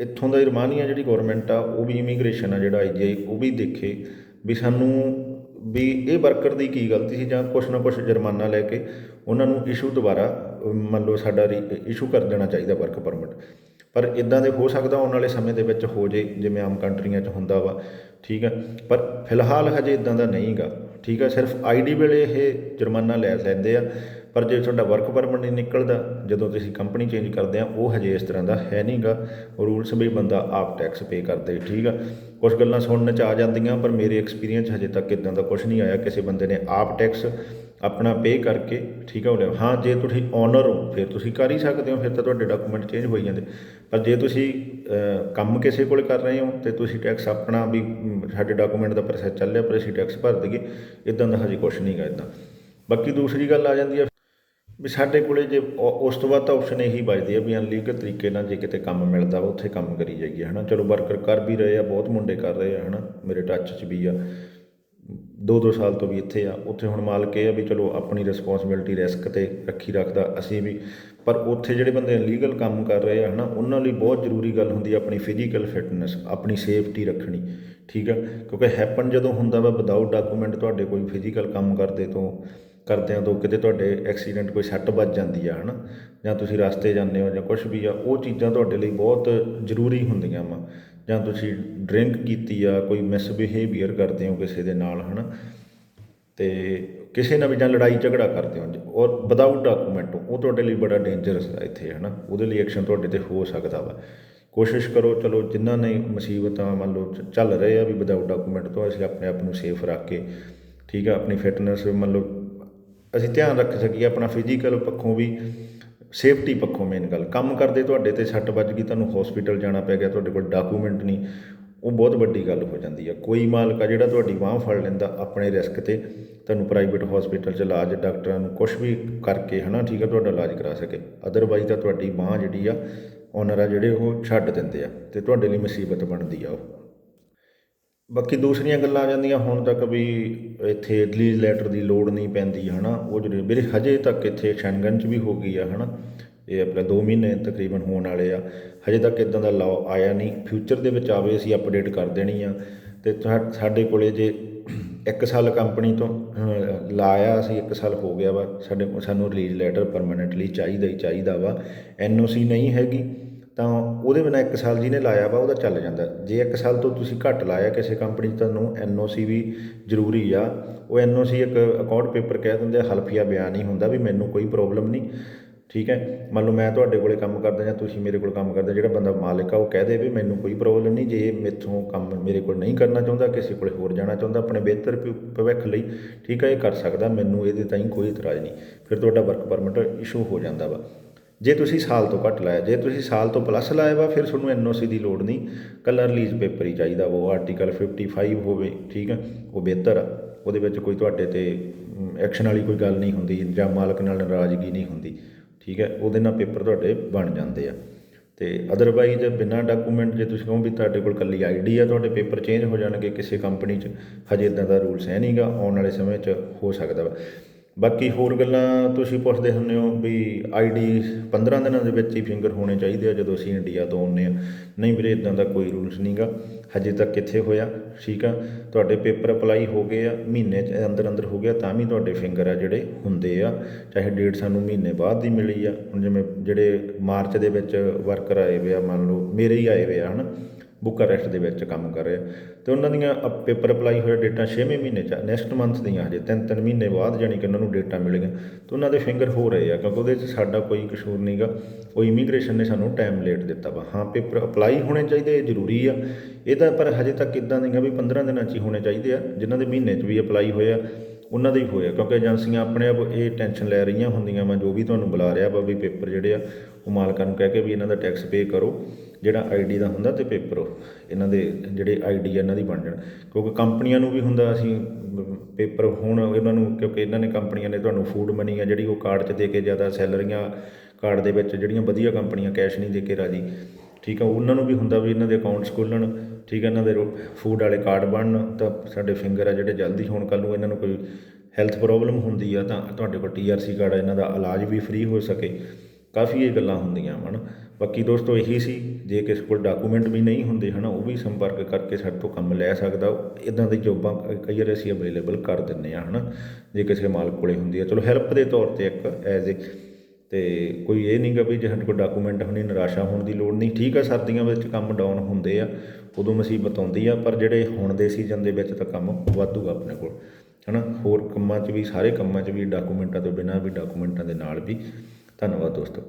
ਇੱਥੋਂ ਦਾ ਰਮਾਨੀਆ ਜਿਹੜੀ ਗਵਰਨਮੈਂਟ ਆ, ਉਹ ਵੀ ਇਮੀਗ੍ਰੇਸ਼ਨ ਆ ਜਿਹੜਾ ਆਈਜੀਆਈ ਉਹ ਵੀ ਦੇਖੇ ਵੀ ਸਾਨੂੰ ਵੀ ਇਹ ਵਰਕਰ ਦੀ ਕੀ ਗਲਤੀ ਸੀ ਜਾਂ ਕੁਛ ਨਾ ਕੁਛ ਜੁਰਮਾਨਾ ਲੈ ਕੇ ਉਹਨਾਂ ਨੂੰ ਇਸ਼ੂ ਦੁਬਾਰਾ ਮੰਨ ਲਓ ਸਾਡਾ ਰੀ ਇਸ਼ੂ ਕਰ ਦੇਣਾ ਚਾਹੀਦਾ ਵਰਕ ਪਰਮਿਟ ਪਰ ਇਦਾਂ ਦੇ ਹੋ ਸਕਦਾ ਆਉਣ ਵਾਲੇ ਸਮੇਂ ਦੇ ਵਿੱਚ ਹੋ ਜੇ, ਜਿਵੇਂ ਆਮ ਕੰਟਰੀਆਂ 'ਚ ਹੁੰਦਾ ਵਾ, ਠੀਕ ਆ? ਪਰ ਫਿਲਹਾਲ ਹਜੇ ਇਦਾਂ ਦਾ ਨਹੀਂਗਾ, ਠੀਕ ਆ? ਸਿਰਫ ਆਈਡੀ ਵੇਲੇ ਇਹ ਜੁਰਮਾਨਾ ਲੈ ਲੈਂਦੇ ਆ, ਪਰ ਜੇ ਤੁਹਾਡਾ ਵਰਕ ਪਰਮਿਟ ਨਹੀਂ ਨਿਕਲਦਾ, ਜਦੋਂ ਤੁਸੀਂ ਕੰਪਨੀ ਚੇਂਜ ਕਰਦੇ ਆ, ਉਹ ਹਜੇ ਇਸ ਤਰ੍ਹਾਂ ਦਾ ਹੈ ਨਹੀਂਗਾ। ਰੂਲਸ ਵੀ ਬੰਦਾ ਆਪ ਟੈਕਸ ਪੇ ਕਰਦੇ, ਠੀਕ ਆ? ਕੁਝ ਗੱਲਾਂ ਸੁਣਨ ਚ ਆ ਜਾਂਦੀਆਂ, ਪਰ ਮੇਰੇ ਐਕਸਪੀਰੀਅੰਸ ਹਜੇ ਤੱਕ ਇਦਾਂ ਦਾ ਕੁਝ ਨਹੀਂ ਆਇਆ। ਕਿਸੇ ਬੰਦੇ ਨੇ ਆਪ ਟੈਕਸ ਆਪਣਾ ਪੇ ਕਰਕੇ ਠੀਕ ਹੈ ਉਹ ਹਾਂ, ਜੇ ਤੁਸੀਂ ਓਨਰ ਹੋ, ਫਿਰ ਤੁਸੀਂ ਕਰ ਹੀ ਸਕਦੇ ਹੋ, ਫਿਰ ਤਾਂ ਤੁਹਾਡੇ ਡਾਕੂਮੈਂਟ ਚੇਂਜ ਹੋਈ ਜਾਂਦੇ। ਪਰ ਜੇ ਤੁਸੀਂ ਕੰਮ ਕਿਸੇ ਕੋਲ ਕਰ ਰਹੇ ਹੋ, ਤੇ ਤੁਸੀਂ ਟੈਕਸ ਆਪਣਾ ਵੀ ਸਾਡੇ ਡਾਕੂਮੈਂਟ ਦਾ ਪ੍ਰੋਸੈਸ ਚੱਲ ਰਿਹਾ ਪਰ ਅਸੀਂ ਟੈਕਸ ਭਰ ਦਈਏ ਇਦਾਂ ਦਾ ਹਜੇ ਕੁਝ ਨਹੀਂ ਗਾ ਇਦਾਂ ਬਾਕੀ ਦੂਸਰੀ ਗੱਲ ਆ ਜਾਂਦੀ ਹੈ ਵੀ ਸਾਡੇ ਕੋਲੇ ਜੇ ਉ- ਉਸ ਤੋਂ ਬਾਅਦ ਤਾਂ ਆਪਸ਼ਨ ਇਹੀ ਬਚਦੀ ਹੈ ਵੀ ਅਨਲੀਗਲ ਤਰੀਕੇ ਨਾਲ ਜੇ ਕਿਤੇ ਕੰਮ ਮਿਲਦਾ ਵਾ, ਉੱਥੇ ਕੰਮ ਕਰੀ ਜਾਈਏ, ਹਨਾ। ਚਲੋ ਵਰਕਰ ਕਰ ਵੀ ਰਹੇ ਆ, ਬਹੁਤ ਮੁੰਡੇ ਕਰ ਰਹੇ ਆ, ਹਨਾ। ਮੇਰੇ ਟੱਚ 'ਚ ਵੀ ਆ। ਦੋ ਦੋ ਸਾਲ ਤੋਂ ਵੀ ਇੱਥੇ ਆ। ਉੱਥੇ ਹੁਣ ਮਾਲਕ ਇਹ ਆ ਵੀ ਚਲੋ ਆਪਣੀ ਰਿਸਪੌਂਸਿਬਿਲਟੀ ਰਿਸਕ ਤੇ ਰੱਖੀ ਰੱਖਦਾ ਅਸੀਂ ਵੀ। ਪਰ ਉੱਥੇ ਜਿਹੜੇ ਬੰਦੇ ਲੀਗਲ ਕੰਮ ਕਰ ਰਹੇ ਆ ਹਨਾ, ਉਹਨਾਂ ਲਈ ਬਹੁਤ ਜ਼ਰੂਰੀ ਗੱਲ ਹੁੰਦੀ ਆ ਆਪਣੀ ਫਿਜ਼ੀਕਲ ਫਿਟਨੈਸ ਆਪਣੀ ਸੇਫਟੀ ਰੱਖਣੀ, ਠੀਕ ਆ? ਕਿਉਂਕਿ ਹੈਪਨ ਜਦੋਂ ਹੁੰਦਾ ਵਾ ਵਿਦਆਊਟ ਡਾਕੂਮੈਂਟ ਤੁਹਾਡੇ ਕੋਈ ਫਿਜ਼ੀਕਲ ਕੰਮ ਕਰਦੇ ਤੋਂ, ਕਰਦਿਆਂ ਤੋਂ, ਕਿਤੇ ਤੁਹਾਡੇ ਐਕਸੀਡੈਂਟ ਕੋਈ ਸੱਟ ਵੱਜ ਜਾਂਦੀ ਆ ਹਨਾ, ਜਾਂ ਤੁਸੀਂ ਰਸਤੇ ਜਾਂਦੇ ਹੋ ਜਾਂ ਕੁਝ ਵੀ ਆ, ਉਹ ਚੀਜ਼ਾਂ ਤੁਹਾਡੇ ਲਈ ਬਹੁਤ ਜ਼ਰੂਰੀ ਹੁੰਦੀਆਂ ਵਾ। ਜਾਂ ਤੁਸੀਂ ਡਰਿੰਕ ਕੀਤੀ ਆ, ਕੋਈ ਮਿਸਬਿਹੇਵੀਅਰ ਕਰਦੇ ਹੋ ਕਿਸੇ ਦੇ ਨਾਲ, ਹਨਾ? ਤੇ ਕਿਸੇ ਨਾਲ ਵੀ ਜਾਂ ਲੜਾਈ ਝਗੜਾ ਕਰਦੇ ਹੋ, ਔਰ ਵਿਦਆਊਟ ਡਾਕੂਮੈਂਟ ਉਹ ਤੁਹਾਡੇ ਲਈ ਬੜਾ ਡੇਂਜਰਸ ਹੈ ਇੱਥੇ, ਹਨਾ? ਉਹਦੇ ਲਈ ਐਕਸ਼ਨ ਤੁਹਾਡੇ ਤੇ ਹੋ ਸਕਦਾ ਵਾ। ਕੋਸ਼ਿਸ਼ ਕਰੋ, ਚਲੋ ਜਿਨ੍ਹਾਂ ਨੇ ਮੁਸੀਬਤਾਂ ਮੰਨ ਲਓ ਚ- ਚੱਲ ਰਹੇ ਆ ਵੀ ਵਿਦਆਊਟ ਡਾਕੂਮੈਂਟ ਤੋਂ, ਅਸੀਂ ਆਪਣੇ ਆਪ ਨੂੰ ਸੇਫ ਰੱਖ ਕੇ, ਠੀਕ ਆ? ਆਪਣੀ ਫਿਟਨੈਸ ਮੰਨ ਲਓ, ਅਸੀਂ ਧਿਆਨ ਰੱਖ ਸਕੀਏ, ਆਪਣਾ ਫਿਜ਼ੀਕਲ ਪੱਖੋਂ ਵੀ ਸੇਫਟੀ ਪੱਖੋਂ ਮੇਨ ਗੱਲ। ਕੰਮ ਕਰਦੇ ਤੁਹਾਡੇ ਤੇ ਸੱਟ ਵੱਜ ਗਈ, ਤੁਹਾਨੂੰ ਹਸਪੀਟਲ ਜਾਣਾ ਪੈ ਗਿਆ, ਤੁਹਾਡੇ ਕੋਲ ਡਾਕੂਮੈਂਟ ਨਹੀਂ, ਉਹ ਬਹੁਤ ਵੱਡੀ ਗੱਲ ਹੋ ਜਾਂਦੀ ਆ। ਕੋਈ ਮਾਲਕ ਆ ਜਿਹੜਾ ਤੁਹਾਡੀ ਬਾਹ ਫੜ ਲੈਂਦਾ ਆਪਣੇ ਰਿਸਕ ਤੇ, ਤੁਹਾਨੂੰ ਪ੍ਰਾਈਵੇਟ ਹਸਪੀਟਲ ਚ ਇਲਾਜ, ਡਾਕਟਰਾਂ ਨੂੰ ਕੁਝ ਵੀ ਕਰਕੇ ਹਨਾ, ਠੀਕ ਆ, ਤੁਹਾਡਾ ਇਲਾਜ ਕਰਾ ਸਕੇ। ਅਦਰਵਾਈਜ਼ ਤਾਂ ਤੁਹਾਡੀ ਬਾਹ ਜਿਹੜੀ ਆ ਓਨਰ ਆ ਜਿਹੜੇ ਉਹ ਛੱਡ ਦਿੰਦੇ ਆ, ਤੇ ਤੁਹਾਡੇ ਲਈ ਮੁਸੀਬਤ ਬਣਦੀ ਆ ਉਹ। ਬਾਕੀ ਦੂਸਰੀਆਂ ਗੱਲਾਂ ਆ ਜਾਂਦੀਆਂ, ਹੁਣ ਤੱਕ ਵੀ ਇੱਥੇ ਰਿਲੀਜ਼ ਲੈਟਰ ਦੀ ਲੋੜ ਨਹੀਂ ਪੈਂਦੀ, ਹਨਾ? ਉਹ ਜਿਹੜੇ ਮੇਰੇ ਹਜੇ ਤੱਕ ਇੱਥੇ ਸ਼ੈਂਗਨ ਚ ਵੀ ਹੋ ਗਈ ਆ, ਹਨਾ? ਇਹ ਆਪਣਾ 2 ਮਹੀਨੇ ਤਕਰੀਬਨ ਹੋਣ ਵਾਲੇ ਆ। ਹਜੇ ਤੱਕ ਇਦਾਂ ਦਾ ਲਾਅ ਆਇਆ ਨਹੀਂ। ਫਿਊਚਰ ਦੇ ਵਿੱਚ ਆਵੇ, ਅਸੀਂ ਅਪਡੇਟ ਕਰ ਦੇਣੀ ਆ। ਤੇ ਤੁਹਾ- ਸਾਡੇ ਕੋਲੇ ਜੇ ਇੱਕ ਸਾਲ ਕੰਪਨੀ ਤੋਂ ਲਾਇਆ ਅਸੀਂ ਇੱਕ ਸਾਲ ਹੋ ਗਿਆ ਵਾ। ਸਾਡੇ ਸਾਨੂੰ ਰਿਲੀਜ਼ ਲੈਟਰ ਪਰਮਾਨੈਂਟਲੀ ਚਾਹੀਦਾ ਹੀ ਚਾਹੀਦਾ ਵਾ। ਐਨਓਸੀ ਨਹੀਂ ਹੈਗੀ। ਤਾਂ ਉਹਦੇ ਬਿਨਾਂ ਇੱਕ ਸਾਲ ਜਿਹਨੇ ਲਾਇਆ ਵਾ, ਉਹਦਾ ਚੱਲ ਜਾਂਦਾ। ਜੇ ਇੱਕ ਸਾਲ ਤੋਂ ਤੁਸੀਂ ਘੱਟ ਲਾਇਆ ਕਿਸੇ ਕੰਪਨੀ 'ਚ, ਤੁਹਾਨੂੰ ਐਨਓਸੀ ਵੀ ਜ਼ਰੂਰੀ ਆ। ਉਹ ਐਨਓਸੀ ਇੱਕ ਅਕਾਊਂਟ ਪੇਪਰ ਕਹਿ ਦਿੰਦੇ ਆ, ਹਲਫੀਆ ਬਿਆਨ ਹੀ ਹੁੰਦਾ ਵੀ ਮੈਨੂੰ ਕੋਈ ਪ੍ਰੋਬਲਮ ਨਹੀਂ। ਠੀਕ ਹੈ? ਮੰਨ ਲਓ ਮੈਂ ਤੁਹਾਡੇ ਕੋਲੇ ਕੰਮ ਕਰਦਾ ਜਾਂ ਤੁਸੀਂ ਮੇਰੇ ਕੋਲ ਕੰਮ ਕਰਦੇ, ਜਿਹੜਾ ਬੰਦਾ ਮਾਲਕ ਆ, ਉਹ ਕਹਿ ਦੇ ਵੀ ਮੈਨੂੰ ਕੋਈ ਪ੍ਰੋਬਲਮ ਨਹੀਂ। ਜੇ ਮੇਥੋਂ ਕੰਮ ਮੇਰੇ ਕੋਲ ਨਹੀਂ ਕਰਨਾ ਚਾਹੁੰਦਾ, ਕਿਸੇ ਕੋਲੇ ਹੋਰ ਜਾਣਾ ਚਾਹੁੰਦਾ, ਆਪਣੇ ਬਿਹਤਰ ਭਵਿੱਖ ਲਈ, ਠੀਕ ਹੈ, ਇਹ ਕਰ ਸਕਦਾ। ਮੈਨੂੰ ਇਹਦੇ ਤਾਈਂ ਕੋਈ ਇਤਰਾਜ਼ ਨਹੀਂ। ਫਿਰ ਤੁਹਾਡਾ ਵਰਕ ਪਰਮਿਟ ਇਸ਼ੂ ਹੋ ਜਾਂਦਾ ਵਾ। ਜੇ ਤੁਸੀਂ ਸਾਲ ਤੋਂ ਘੱਟ ਲਾਇਆ, ਜੇ ਤੁਸੀਂ ਸਾਲ ਤੋਂ ਪਲੱਸ ਲਾਇਆ ਵਾ, ਫਿਰ ਤੁਹਾਨੂੰ ਐਨਓਸੀ ਦੀ ਲੋੜ ਨਹੀਂ। ਕੱਲਾ ਰਿਲੀਜ਼ ਪੇਪਰ ਹੀ ਚਾਹੀਦਾ ਉਹ ਆਰਟੀਕਲ 55 ਹੋਵੇ, ਠੀਕ ਹੈ ਉਹ ਬਿਹਤਰ ਆ। ਉਹਦੇ ਵਿੱਚ ਕੋਈ ਤੁਹਾਡੇ ਤੇ ਐਕਸ਼ਨ ਵਾਲੀ ਕੋਈ ਗੱਲ ਨਹੀਂ ਹੁੰਦੀ ਜਾਂ ਮਾਲਕ ਨਾਲ ਨਾਰਾਜ਼ਗੀ ਨਹੀਂ ਹੁੰਦੀ, ਠੀਕ ਹੈ ਉਹਦੇ ਨਾਲ ਪੇਪਰ ਤੁਹਾਡੇ ਬਣ ਜਾਂਦੇ ਆ। ਤੇ ਅਦਰਵਾਈਜ਼ ਬਿਨਾਂ ਡਾਕੂਮੈਂਟ ਜੇ ਤੁਸੀਂ ਕਹੋ ਵੀ ਤੁਹਾਡੇ ਕੋਲ ਕੱਲੀ ਆਈਡੀ ਆ, ਤੁਹਾਡੇ ਪੇਪਰ ਚੇਂਜ ਹੋ ਜਾਣਗੇ ਕਿਸੇ ਕੰਪਨੀ 'ਚ, ਹਜੇ ਇਦਾਂ ਦਾ ਰੂਲਸ ਹੈ ਨਹੀਂਗਾ ਆਉਣ ਵਾਲੇ ਸਮੇਂ 'ਚ ਹੋ ਸਕਦਾ ਵਾ। ਬਾਕੀ ਹੋਰ ਗੱਲਾਂ ਤੁਸੀਂ ਪੁੱਛਦੇ ਹੁੰਦੇ ਹੋ ਵੀ ਆਈਡੀ 15 ਦਿਨਾਂ ਦੇ ਵਿੱਚ ਹੀ ਫਿੰਗਰ ਹੋਣੇ ਚਾਹੀਦੇ ਆ ਜਦੋਂ ਅਸੀਂ ਇੰਡੀਆ ਤੋਂ ਆਉਂਦੇ ਆ ਨਹੀਂ ਵੀਰੇ, ਇਦਾਂ ਦਾ ਕੋਈ ਰੂਲਸ ਨਹੀਂਗਾ ਹਜੇ ਤੱਕ ਕਿੱਥੇ ਹੋਇਆ? ਠੀਕ ਆ। ਤੁਹਾਡੇ ਪੇਪਰ ਅਪਲਾਈ ਹੋ ਗਏ ਆ, ਮਹੀਨੇ ਚ ਅੰਦਰ ਅੰਦਰ ਹੋ ਗਿਆ, ਤਾਂ ਵੀ ਤੁਹਾਡੇ ਫਿੰਗਰ ਆ ਜਿਹੜੇ ਹੁੰਦੇ ਆ। ਚਾਹੇ ਡੇਟ ਸਾਨੂੰ ਮਹੀਨੇ ਬਾਅਦ ਦੀ ਮਿਲੀ ਆ। ਹੁਣ ਜਿਵੇਂ ਜਿਹੜੇ ਮਾਰਚ ਦੇ ਵਿੱਚ ਵਰਕਰ ਆਏ ਵੇ ਆ, ਮੰਨ ਲਓ, ਮੇਰੇ ਹੀ ਆਏ ਵੇ ਆ, ਹਨਾ? ਬੁਕਾਰੈਸਟ ਦੇ ਵਿੱਚ ਕੰਮ ਕਰ ਰਿਹਾ। ਆ ਤੇ ਉਹਨਾਂ ਦੀਆਂ ਅਪ- ਪੇਪਰ ਅਪਲਾਈ ਹੋਇਆ ਡੇਟਾਂ 6ਵੇਂ ਮਹੀਨੇ ਚ ਨੈਕਸਟ ਮੰਥ ਦੀਆਂ ਹਜੇ ਤਿੰਨ ਤਿੰਨ ਮਹੀਨੇ ਬਾਅਦ ਜਾਣੀ ਕਿ ਉਹਨਾਂ ਨੂੰ ਡੇਟਾ ਮਿਲੇਗਾ ਤੇ ਉਹਨਾਂ ਦੇ ਫਿੰਗਰ ਹੋ ਰਹੇ ਆ ਕਿਉਂਕਿ ਉਹਦੇ 'ਚ ਸਾਡਾ ਕੋਈ ਕਸੂਰ ਨਹੀਂਗਾ ਉਹ ਇਮੀਗ੍ਰੇਸ਼ਨ ਨੇ ਸਾਨੂੰ ਟਾਈਮ ਲੇਟ ਦਿੱਤਾ ਵਾ। ਹਾਂ ਪੇਪਰ ਅਪਲਾਈ ਹੋਣੇ ਚਾਹੀਦੇ, ਇਹ ਜ਼ਰੂਰੀ ਆ। ਇਹ ਤਾਂ ਪਰ ਹਜੇ ਤੱਕ ਇਦਾਂ ਨਹੀਂਗਾ ਵੀ 15 ਦਿਨਾਂ 'ਚ ਹੀ ਹੋਣੇ ਚਾਹੀਦੇ ਆ, ਜਿਨ੍ਹਾਂ ਦੇ ਮਹੀਨੇ 'ਚ ਵੀ ਅਪਲਾਈ ਹੋਇਆ ਉਹਨਾਂ ਦਾ ਹੀ ਹੋਇਆ, ਕਿਉਂਕਿ ਏਜੰਸੀਆਂ ਆਪਣੇ ਆਪ ਇਹ ਟੈਨਸ਼ਨ ਲੈ ਰਹੀਆਂ ਹੁੰਦੀਆਂ ਵਾ, ਜੋ ਵੀ ਤੁਹਾਨੂੰ ਬੁਲਾ ਰਿਹਾ ਵਾ ਵੀ ਪੇਪਰ ਜਿਹੜੇ ਆ, ਉਹ ਮਾਲਕਾਂ ਨੂੰ ਕਹਿ ਕੇ ਵੀ ਇਹਨਾਂ ਦਾ ਟੈਕਸ ਪੇ ਕਰੋ, ਜਿਹੜਾ ਆਈਡੀ ਦਾ ਹੁੰਦਾ ਤੇ ਪੇਪਰ ਇਹਨਾਂ ਦੇ ਜਿਹੜੇ ਆਈਡੀ ਆ, ਇਹਨਾਂ ਦੀ ਬਣ ਜਾਣ। ਕਿਉਂਕਿ ਕੰਪਨੀਆਂ ਨੂੰ ਵੀ ਹੁੰਦਾ ਅਸੀਂ, ਪੇਪਰ ਹੁਣ ਇਹਨਾਂ ਨੂੰ, ਕਿਉਂਕਿ ਇਹਨਾਂ ਨੇ ਕੰਪਨੀਆਂ ਨੇ ਤੁਹਾਨੂੰ ਫੂਡ ਮਨੀ ਆ ਜਿਹੜੀ ਉਹ ਕਾਰਡ 'ਚ ਦੇ ਕੇ ਜ਼ਿਆਦਾ ਸੈਲਰੀਆਂ, ਕਾਰਡ ਦੇ ਵਿੱਚ ਜਿਹੜੀਆਂ ਵਧੀਆ ਕੰਪਨੀਆਂ, ਕੈਸ਼ ਨਹੀਂ ਦੇ ਕੇ ਰਾਜੀ। ਠੀਕ ਆ, ਉਹਨਾਂ ਨੂੰ ਵੀ ਹੁੰਦਾ ਵੀ ਇਹਨਾਂ ਦੇ ਅਕਾਊਂਟਸ ਖੋਲ੍ਹਣ ਠੀਕ ਹੈ, ਇਹਨਾਂ ਦੇ ਫੂਡ ਵਾਲੇ ਕਾਰਡ ਬਣਨ, ਤਾਂ ਸਾਡੇ ਫਿੰਗਰ ਆ ਜਿਹੜੇ ਜਲਦੀ ਹੋਣ ਕੱਲ ਨੂੰ ਇਹਨਾਂ ਨੂੰ ਕੋਈ ਹੈਲਥ ਪ੍ਰੋਬਲਮ ਹੁੰਦੀ ਆ, ਤਾਂ ਤੁਹਾਡੇ ਕੋਲ ਟੀਆਰਸੀ ਕਾਰਡ ਆ, ਇਹਨਾਂ ਦਾ ਇਲਾਜ ਵੀ ਫ੍ਰੀ ਹੋ ਸਕੇ। ਕਾਫੀ ਇਹ ਗੱਲਾਂ ਹੁੰਦੀਆਂ ਹਨ। ਬਾਕੀ ਦੋਸਤੋ, ਇਹੀ ਸੀ, ਜੇ ਕਿਸੇ ਕੋਲ ਡਾਕੂਮੈਂਟ ਵੀ ਨਹੀਂ ਹੁੰਦੇ, ਹਨ, ਉਹ ਵੀ ਸੰਪਰਕ ਕਰਕੇ ਸਾਡੇ ਤੋਂ ਕੰਮ ਲੈ ਸਕਦਾ ਇਦਾਂ ਦੀ ਜੋਬਾਂ ਕਈ ਵਾਰ ਅਸੀਂ ਅਵੇਲੇਬਲ ਕਰ ਦਿੰਨੇ ਆ, ਹਨਾ। ਜੇ ਕਿਸੇ ਮਾਲਕ ਕੋਲੇ ਹੁੰਦੀ ਆ, ਚਲੋ ਹੈਲਪ ਦੇ ਤੌਰ ਤੇ ਇੱਕ ਐਜ਼ ਏ ਤੇ ਕੋਈ ਇਹ ਨਹੀਂਗਾ ਵੀ ਜੇ ਸਾਡੇ ਕੋਲ ਡਾਕੂਮੈਂਟ ਹੋਣੀ ਨਿਰਾਸ਼ਾ ਹੋਣ ਦੀ ਲੋੜ ਨਹੀਂ ਠੀਕ ਆ, ਸਰਦੀਆਂ ਵਿੱਚ ਕੰਮ ਡਾਊਨ ਹੁੰਦੇ ਆ। ਉਦੋਂ ਮੁਸੀਬਤ ਆਉਂਦੀ ਆ, ਪਰ ਜਿਹੜੇ ਹੁਣ ਦੇ ਸੀਜ਼ਨ ਦੇ ਵਿੱਚ ਤਾਂ ਕੰਮ ਵਾਧੂਗਾ ਆਪਣੇ ਕੋਲ, ਹਨਾ? ਹੋਰ ਕੰਮਾਂ 'ਚ ਵੀ, ਸਾਰੇ ਕੰਮਾਂ 'ਚ ਵੀ ਡਾਕੂਮੈਂਟਾਂ ਤੋਂ ਬਿਨਾਂ ਵੀ ਡਾਕੂਮੈਂਟਾਂ ਦੇ ਨਾਲ ਵੀ। ਧੰਨਵਾਦ ਦੋਸਤੋ।